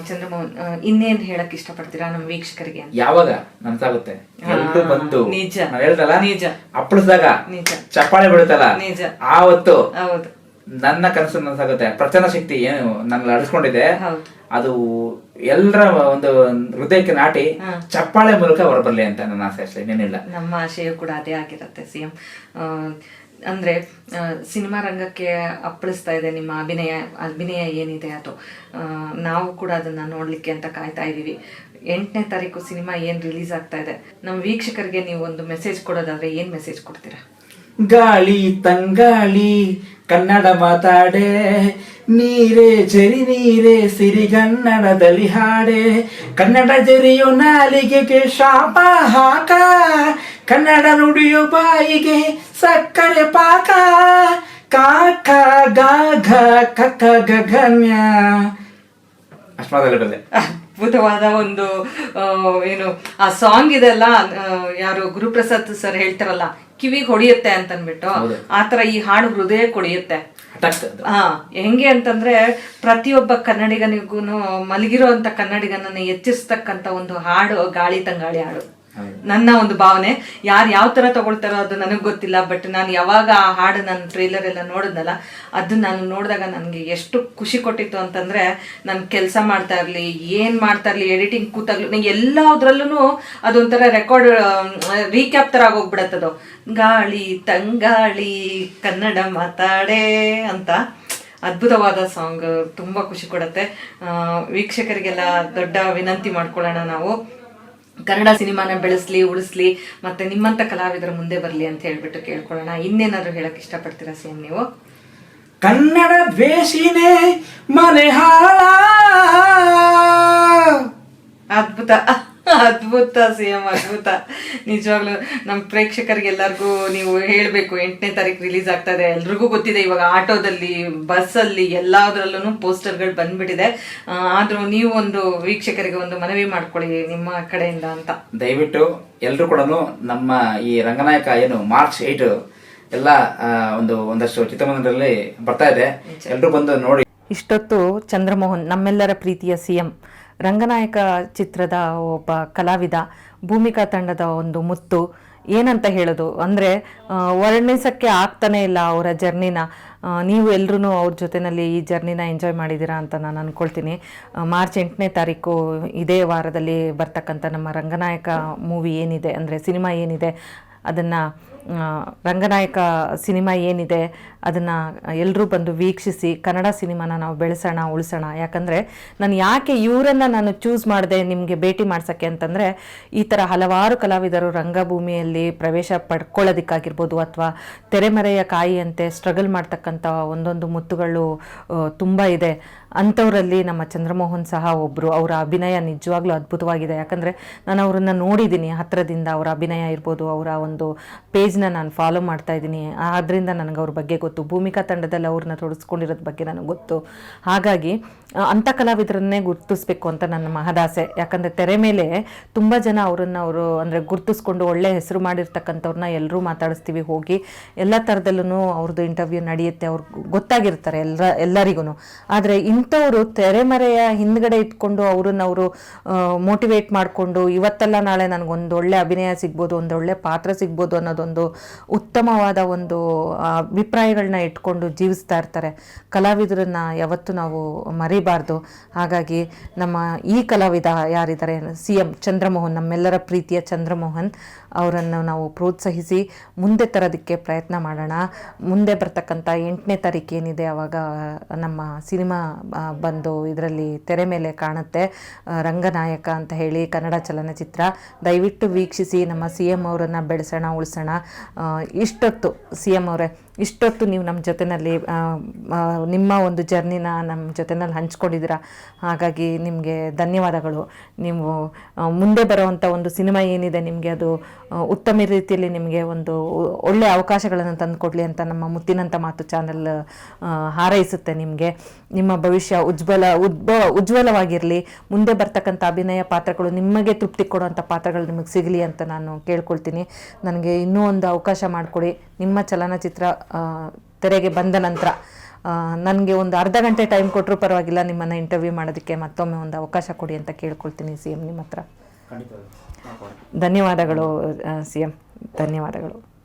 ಚಂದ್ರಮೋಹನ್ ಇನ್ನೇನ್ ಹೇಳಕ್ ಇಷ್ಟಪಡ್ತೀರಾ ನಮ್ಮ ವೀಕ್ಷಕರಿಗೆ? ಯಾವಾಗ ನನ್ಸಾಗುತ್ತೆ? ಎಲ್ರು ಬಂದು. ನಿಜ. ಹೇಳ್ದಲ್ಲ? ನಿಜ. ಅಪ್ಪಳಿಸಿದಾಗ ನಿಜ. ಚಪ್ಪಾಳೆ ಬಿಡುತ್ತಲ್ಲ ನಿಜ. ಆವತ್ತು ಹೌದು. ನನ್ನ ಕನಸು ನನ್ಸಾಗುತ್ತೆ. ಪ್ರಚನ ಶಕ್ತಿ ಏನು ನನ್ನ ಅಳಿಸ್ಕೊಂಡಿದೆ ಹೌದು. ಅದು ಎಲ್ಲರ ಒಂದು ಹೃದಯಕ್ಕೆ ನಾಟಿ ಚಪ್ಪಾಳೆ ಮೂಲಕ ಹೊರಬರ್ಲಿ ಅಂತ ನನ್ನ ಆಸೆ ಅಷ್ಟೇ ಇನ್ನೇನಿಲ್ಲ. ನಮ್ಮ ಆಶಯ ಕೂಡ ಅದೇ ಆಗಿರುತ್ತೆ ಸಿ ಎಂ ಅಂದ್ರೆ ಸಿನಿಮಾ ರಂಗಕ್ಕೆ ಅಪ್ಪಳಿಸ್ತಾ ಇದೆ ನಿಮ್ಮ ಅಭಿನಯ ಅಭಿನಯ ಏನಿದೆ ಅದು? ನಾವು ಕೂಡ ಅದನ್ನ ನೋಡ್ಲಿಕ್ಕೆ ಅಂತ ಕಾಯ್ತಾ ಇದೀವಿ ಎಂಟನೇ ತಾರೀಕು ಸಿನಿಮಾ ಏನ್ ರಿಲೀಸ್ ಆಗ್ತಾ ಇದೆ? ನಮ್ಮ ವೀಕ್ಷಕರಿಗೆ ನೀವು ಒಂದು ಮೆಸೇಜ್ ಕೊಡೋದಾದ್ರೆ ಏನ್ ಮೆಸೇಜ್ ಕೊಡ್ತೀರಾ? ಗಾಳಿ ತಂಗಾಳಿ ಕನ್ನಡ ಮಾತಾಡೆ ನೀರೇ ಜರಿ ನೀರೇ ಸಿರಿಗನ್ನಡದಲ್ಲಿ ಹಾಡೆ. ಕನ್ನಡ ಜರಿಯೋ ನಾಲಿಗೆಗೆ ಶಾಪ ಹಾಕ ಕನ್ನಡ ನುಡಿಯು ಬಾಯಿಗೆ ಸಕ್ಕರೆ ಪಾಕ. ಕಾಕ ಗಾಘ ಕಕ್ಕ ಗಗನ್ಯ ಅಷ್ಟೇ ಅದ್ಭುತವಾದ ಒಂದು ಏನು ಆ ಸಾಂಗ್ ಇದೆಲ್ಲ ಯಾರು ಗುರುಪ್ರಸಾದ್ ಸರ್ ಹೇಳ್ತಾರಲ್ಲ ಕಿವಿಗೆ ಹೊಡೆಯುತ್ತೆ ಅಂತನ್ಬಿಟ್ಟು ಆತರ ಈ ಹಾಡು ಹೃದಯ ಕೊಡಿಯುತ್ತೆ. ಹಾ ಹೆಂಗೆ ಅಂತಂದ್ರೆ ಪ್ರತಿಯೊಬ್ಬ ಕನ್ನಡಿಗನಿಗೂ ಮಲಗಿರೋ ಅಂತ ಕನ್ನಡಿಗನನ್ನ ಹೆಚ್ಚಿಸ್ತಕ್ಕಂತ ಒಂದು ಹಾಡು ಗಾಳಿ ತಂಗಾಳಿ ಹಾಡು. ನನ್ನ ಒಂದು ಭಾವನೆ, ಯಾರು ಯಾವ ತರ ತಗೊಳ್ತಾರೋ ಅದು ನನಗೆ ಗೊತ್ತಿಲ್ಲ ಬಟ್ ನಾನು ಯಾವಾಗ ಆ ಹಾಡು ನನ್ನ ಟ್ರೇಲರ್ ಎಲ್ಲ ನೋಡಿದ್ನಲ್ಲ, ಅದು ನಾನು ನೋಡಿದಾಗ ನನಗೆ ಎಷ್ಟು ಖುಷಿ ಕೊಟ್ಟಿತ್ತು ಅಂತಂದ್ರೆ, ನಾನು ಕೆಲಸ ಮಾಡ್ತಾ ಇರ್ಲಿ, ಏನ್ ಮಾಡ್ತಾ ಇರ್ಲಿ ಎಡಿಟಿಂಗ್ ಕೂತಾಗ್ಲಿ, ನಂಗೆ ಎಲ್ಲದ್ರಲ್ಲೂ ಅದೊಂಥರ ರೆಕಾರ್ಡ್ ರೀಕ್ಯಾಪ್ ತರ ಆಗೋಗ್ಬಿಡತ್ತದು ಗಾಳಿ, ತಂಗಾಳಿ, ಕನ್ನಡ ಮಾತಾಡೆ ಅಂತ. ಅದ್ಭುತವಾದ ಸಾಂಗ್ ತುಂಬಾ ಖುಷಿ ಕೊಡುತ್ತೆ. ವೀಕ್ಷಕರಿಗೆಲ್ಲ ದೊಡ್ಡ ವಿನಂತಿ ಮಾಡ್ಕೊಳ್ಳೋಣ ನಾವು. ಕನ್ನಡ ಸಿನಿಮಾನ ಬೆಳೆಸ್ಲಿ ಉಳಿಸ್ಲಿ ಮತ್ತೆ ನಿಮ್ಮಂತ ಕಲಾವಿದರ ಮುಂದೆ ಬರಲಿ ಅಂತ ಹೇಳ್ಬಿಟ್ಟು ಕೇಳ್ಕೊಳ್ಳೋಣ. ಇನ್ನೇನಾದ್ರು ಹೇಳಕ್ ಇಷ್ಟಪಡ್ತೀರಾ ಸೇಮ್ ನೀವು? ಕನ್ನಡ ದ್ವೇಷಿನೇ ಮನೆ ಹಾಳ. ಅದ್ಭುತ. ಅದ್ಭುತ ಸಿಎಂ ಅದ್ಭುತ. ನಿಜವಾಗ್ಲು ಪ್ರೇಕ್ಷಕರಿಗೆ ಪ್ರೇಕ್ಷಕರಿಗೆಲ್ಲರಿಗೂ ನೀವು ಹೇಳ್ಬೇಕು ಎಂಟನೇ ತಾರೀಕು ರಿಲೀಸ್ ಆಗ್ತಾ ಇದೆ ಎಲ್ರಿಗೂ ಗೊತ್ತಿದೆ ಇವಾಗ ಆಟೋದಲ್ಲಿ ಬಸ್ಸಲ್ಲಿ ಎಲ್ಲಾದ್ರಲ್ಲೂ ಪೋಸ್ಟರ್ಗಳು ಬಂದ್ಬಿಟ್ಟಿದೆ. ಆ, ಆದ್ರೂ ನೀವು ಒಂದು ವೀಕ್ಷಕರಿಗೆ ಒಂದು ಮನವಿ ಮಾಡ್ಕೊಳ್ಳಿ ನಿಮ್ಮ ಕಡೆಯಿಂದ ಅಂತ. ದಯವಿಟ್ಟು ಎಲ್ಲರೂ ಕೂಡ ನಮ್ಮ ಈ ರಂಗನಾಯಕ ಏನು ಮಾರ್ಚ್ ಏಟ್ ಎಲ್ಲ ಒಂದು ಒಂದಷ್ಟು ಚಿತ್ರಮಂದಿರದಲ್ಲಿ ಬರ್ತಾ ಇದೆ. ಎಲ್ಲರೂ ಬಂದು ನೋಡಿ. ಇಷ್ಟೊತ್ತು ಚಂದ್ರಮೋಹನ್ ನಮ್ಮೆಲ್ಲರ ಪ್ರೀತಿಯ ಸಿ ಎಂ ರಂಗನಾಯಕ ಚಿತ್ರದ ಒಬ್ಬ ಕಲಾವಿದ, ಭೂಮಿಕಾ ತಂಡದ ಒಂದು ಮುತ್ತು. ಏನಂತ ಹೇಳೋದು? ಅಂದರೆ ವರ್ಣಿಸೋಕ್ಕೆ ಆಗ್ತಾನೆ ಇಲ್ಲ ಅವರ ಜರ್ನಿನ. ನೀವು ಎಲ್ಲರೂ ಅವ್ರ ಜೊತೆಯಲ್ಲಿ ಈ ಜರ್ನಿನ ಎಂಜಾಯ್ ಮಾಡಿದ್ದೀರಾ ಅಂತ ನಾನು ಅಂದ್ಕೊಳ್ತೀನಿ ಮಾರ್ಚ್ ಎಂಟನೇ ತಾರೀಕು ಇದೇ ವಾರದಲ್ಲಿ ಬರ್ತಕ್ಕಂಥ ನಮ್ಮ ರಂಗನಾಯಕ ಮೂವಿ ಏನಿದೆ, ಅಂದರೆ ಸಿನಿಮಾ ಏನಿದೆ, ಅದನ್ನು ರಂಗನಾಯಕ ಸಿನಿಮಾ ಏನಿದೆ ಅದನ್ನು ಎಲ್ಲರೂ ಬಂದು ವೀಕ್ಷಿಸಿ ಕನ್ನಡ ಸಿನಿಮಾನ ನಾವು ಬೆಳೆಸೋಣ, ಉಳಿಸೋಣ. ಯಾಕಂದರೆ ನಾನು ಯಾಕೆ ಇವರನ್ನು ನಾನು ಚೂಸ್ ಮಾಡಿದೆ ನಿಮಗೆ ಭೇಟಿ ಮಾಡ್ಸೋಕ್ಕೆ ಅಂತಂದರೆ ಈ ಥರ ಹಲವಾರು ಕಲಾವಿದರು ರಂಗಭೂಮಿಯಲ್ಲಿ ಪ್ರವೇಶ ಪಡ್ಕೊಳ್ಳೋದಕ್ಕಾಗಿರ್ಬೋದು ಅಥವಾ ತೆರೆಮರೆಯ ಕಾಯಿಯಂತೆ ಸ್ಟ್ರಗಲ್ ಮಾಡ್ತಕ್ಕಂಥ ಒಂದೊಂದು ಮುತ್ತುಗಳು ತುಂಬ ಇದೆ. ಅಂಥವರಲ್ಲಿ ನಮ್ಮ ಚಂದ್ರಮೋಹನ್ ಸಹ ಒಬ್ಬರು ಅವರ ಅಭಿನಯ ನಿಜವಾಗ್ಲೂ ಅದ್ಭುತವಾಗಿದೆ. ಯಾಕಂದರೆ ನಾನು ಅವರನ್ನು ನೋಡಿದ್ದೀನಿ ಹತ್ತಿರದಿಂದ ಅವರ ಅಭಿನಯ ಇರ್ಬೋದು, ಅವರ ಒಂದು ಪೇಜ್ನ ನಾನು ಫಾಲೋ ಮಾಡ್ತಾ ಇದ್ದೀನಿ. ಆದ್ದರಿಂದ ನನಗೆ ಅವ್ರ ಬಗ್ಗೆ ಗೊತ್ತು. ಭೂಮಿಕಾ ತಂಡದಲ್ಲಿ ಅವ್ರನ್ನ ತೊಡಸ್ಕೊಂಡಿರೋದ್ರ ಬಗ್ಗೆ ನನಗೆ ಗೊತ್ತು. ಹಾಗಾಗಿ ಅಂಥ ಕಲಾವಿದರನ್ನೇ ಗುರ್ತಿಸ್ಬೇಕು ಅಂತ ನನ್ನ ಮಹದಾಸೆ. ಯಾಕಂದರೆ ತೆರೆ ಮೇಲೆ ತುಂಬ ಜನ ಅವರನ್ನ ಅವರು ಅಂದರೆ ಗುರ್ತಿಸ್ಕೊಂಡು ಒಳ್ಳೆ ಹೆಸರು ಮಾಡಿರ್ತಕ್ಕಂಥವ್ರನ್ನ ಎಲ್ಲರೂ ಮಾತಾಡಿಸ್ತೀವಿ. ಹೋಗಿ ಎಲ್ಲ ಥರದಲ್ಲೂ ಅವ್ರದ್ದು ಇಂಟರ್ವ್ಯೂ ನಡೆಯುತ್ತೆ. ಅವ್ರಿಗೆ ಗೊತ್ತಾಗಿರ್ತಾರೆ ಎಲ್ಲ ಎಲ್ಲರಿಗೂ ಆದರೆ ಇಂಥವರು ತೆರೆಮರೆಯ ಹಿಂದ್ಗಡೆ ಇಟ್ಕೊಂಡು ಅವ್ರನ್ನ ಅವರು ಮೋಟಿವೇಟ್ ಮಾಡಿಕೊಂಡು ಇವತ್ತೆಲ್ಲ ನಾಳೆ ನನಗೊಂದು ಒಳ್ಳೆ ಅಭಿನಯ ಸಿಗ್ಬೋದು, ಒಂದು ಒಳ್ಳೆ ಪಾತ್ರ ಸಿಗ್ಬೋದು ಅನ್ನೋದೊಂದು ಉತ್ತಮವಾದ ಒಂದು ಅಭಿಪ್ರಾಯಗಳನ್ನ ಇಟ್ಕೊಂಡು ಜೀವಿಸ್ತಾ ಇರ್ತಾರೆ. ಕಲಾವಿದರನ್ನ ಯಾವತ್ತೂ ನಾವು ಮರಿಬಾರ್ದು ಹಾಗಾಗಿ ನಮ್ಮ ಈ ಕಲಾವಿದ ಯಾರಿದ್ದಾರೆ? ಸಿ ಎಂ ಚಂದ್ರಮೋಹನ್, ನಮ್ಮೆಲ್ಲರ ಪ್ರೀತಿಯ ಚಂದ್ರಮೋಹನ್ ಅವರನ್ನು ನಾವು ಪ್ರೋತ್ಸಾಹಿಸಿ ಮುಂದೆ ತರೋದಕ್ಕೆ ಪ್ರಯತ್ನ ಮಾಡೋಣ. ಮುಂದೆ ಬರ್ತಕ್ಕಂಥ ಎಂಟನೇ ತಾರೀಕು ಏನಿದೆ ಆವಾಗ ನಮ್ಮ ಸಿನಿಮಾ ಬಂದು ಇದರಲ್ಲಿ ತೆರೆ ಮೇಲೆ ಕಾಣುತ್ತೆ. ರಂಗನಾಯಕ ಅಂತ ಹೇಳಿ ಕನ್ನಡ ಚಲನಚಿತ್ರ. ದಯವಿಟ್ಟು ವೀಕ್ಷಿಸಿ ನಮ್ಮ ಸಿ ಎಂ ಅವರನ್ನು ಬೆಳೆಸೋಣ, ಉಳಿಸೋಣ. ಇಷ್ಟೊತ್ತು ಸಿ ಎಂ ಅವರೇ ಇಷ್ಟೊತ್ತು ನೀವು ನಮ್ಮ ಜೊತೆಯಲ್ಲಿ ನಿಮ್ಮ ಒಂದು ಜರ್ನಿನ ನಮ್ಮ ಜೊತೆನಲ್ಲಿ ಹಂಚ್ಕೊಂಡಿದ್ದೀರ? ಹಾಗಾಗಿ ನಿಮಗೆ ಧನ್ಯವಾದಗಳು. ನೀವು ಮುಂದೆ ಬರುವಂಥ ಒಂದು ಸಿನಿಮಾ ಏನಿದೆ ನಿಮಗೆ ಅದು ಉತ್ತಮ ರೀತಿಯಲ್ಲಿ ನಿಮಗೆ ಒಂದು ಒಳ್ಳೆಯ ಅವಕಾಶಗಳನ್ನು ತಂದುಕೊಡ್ಲಿ ಅಂತ ನಮ್ಮ ಮುತ್ತಿನಂಥ ಮಾತು ಚಾನಲ್ ಹಾರೈಸುತ್ತೆ ನಿಮಗೆ. ನಿಮ್ಮ ಭವಿಷ್ಯ ಉಜ್ವಲ, ಉದ್ಭ, ಉಜ್ವಲವಾಗಿರಲಿ. ಮುಂದೆ ಬರ್ತಕ್ಕಂಥ ಅಭಿನಯ ಪಾತ್ರಗಳು ನಿಮಗೆ ತೃಪ್ತಿ ಕೊಡುವಂಥ ಪಾತ್ರಗಳು ನಿಮಗೆ ಸಿಗಲಿ ಅಂತ ನಾನು ಕೇಳ್ಕೊಳ್ತೀನಿ. ನನಗೆ ಇನ್ನೂ ಒಂದು ಅವಕಾಶ ಮಾಡಿಕೊಡಿ. ನಿಮ್ಮ ಚಲನಚಿತ್ರ ತೆರೆಗೆ ಬಂದ ನಂತರ ನನಗೆ ಒಂದು ಅರ್ಧ ಗಂಟೆ ಟೈಮ್ ಕೊಟ್ಟರು ಪರವಾಗಿಲ್ಲ ನಿಮ್ಮನ್ನು ಇಂಟರ್ವ್ಯೂ ಮಾಡೋದಕ್ಕೆ. ಮತ್ತೊಮ್ಮೆ ಒಂದು ಅವಕಾಶ ಕೊಡಿ ಅಂತ ಕೇಳ್ಕೊಳ್ತೀನಿ ಸಿ ಎಂ ನಿಮ್ಮ ಹತ್ರ. ಧನ್ಯವಾದಗಳು ಸಿ ಎಂ ಧನ್ಯವಾದಗಳು.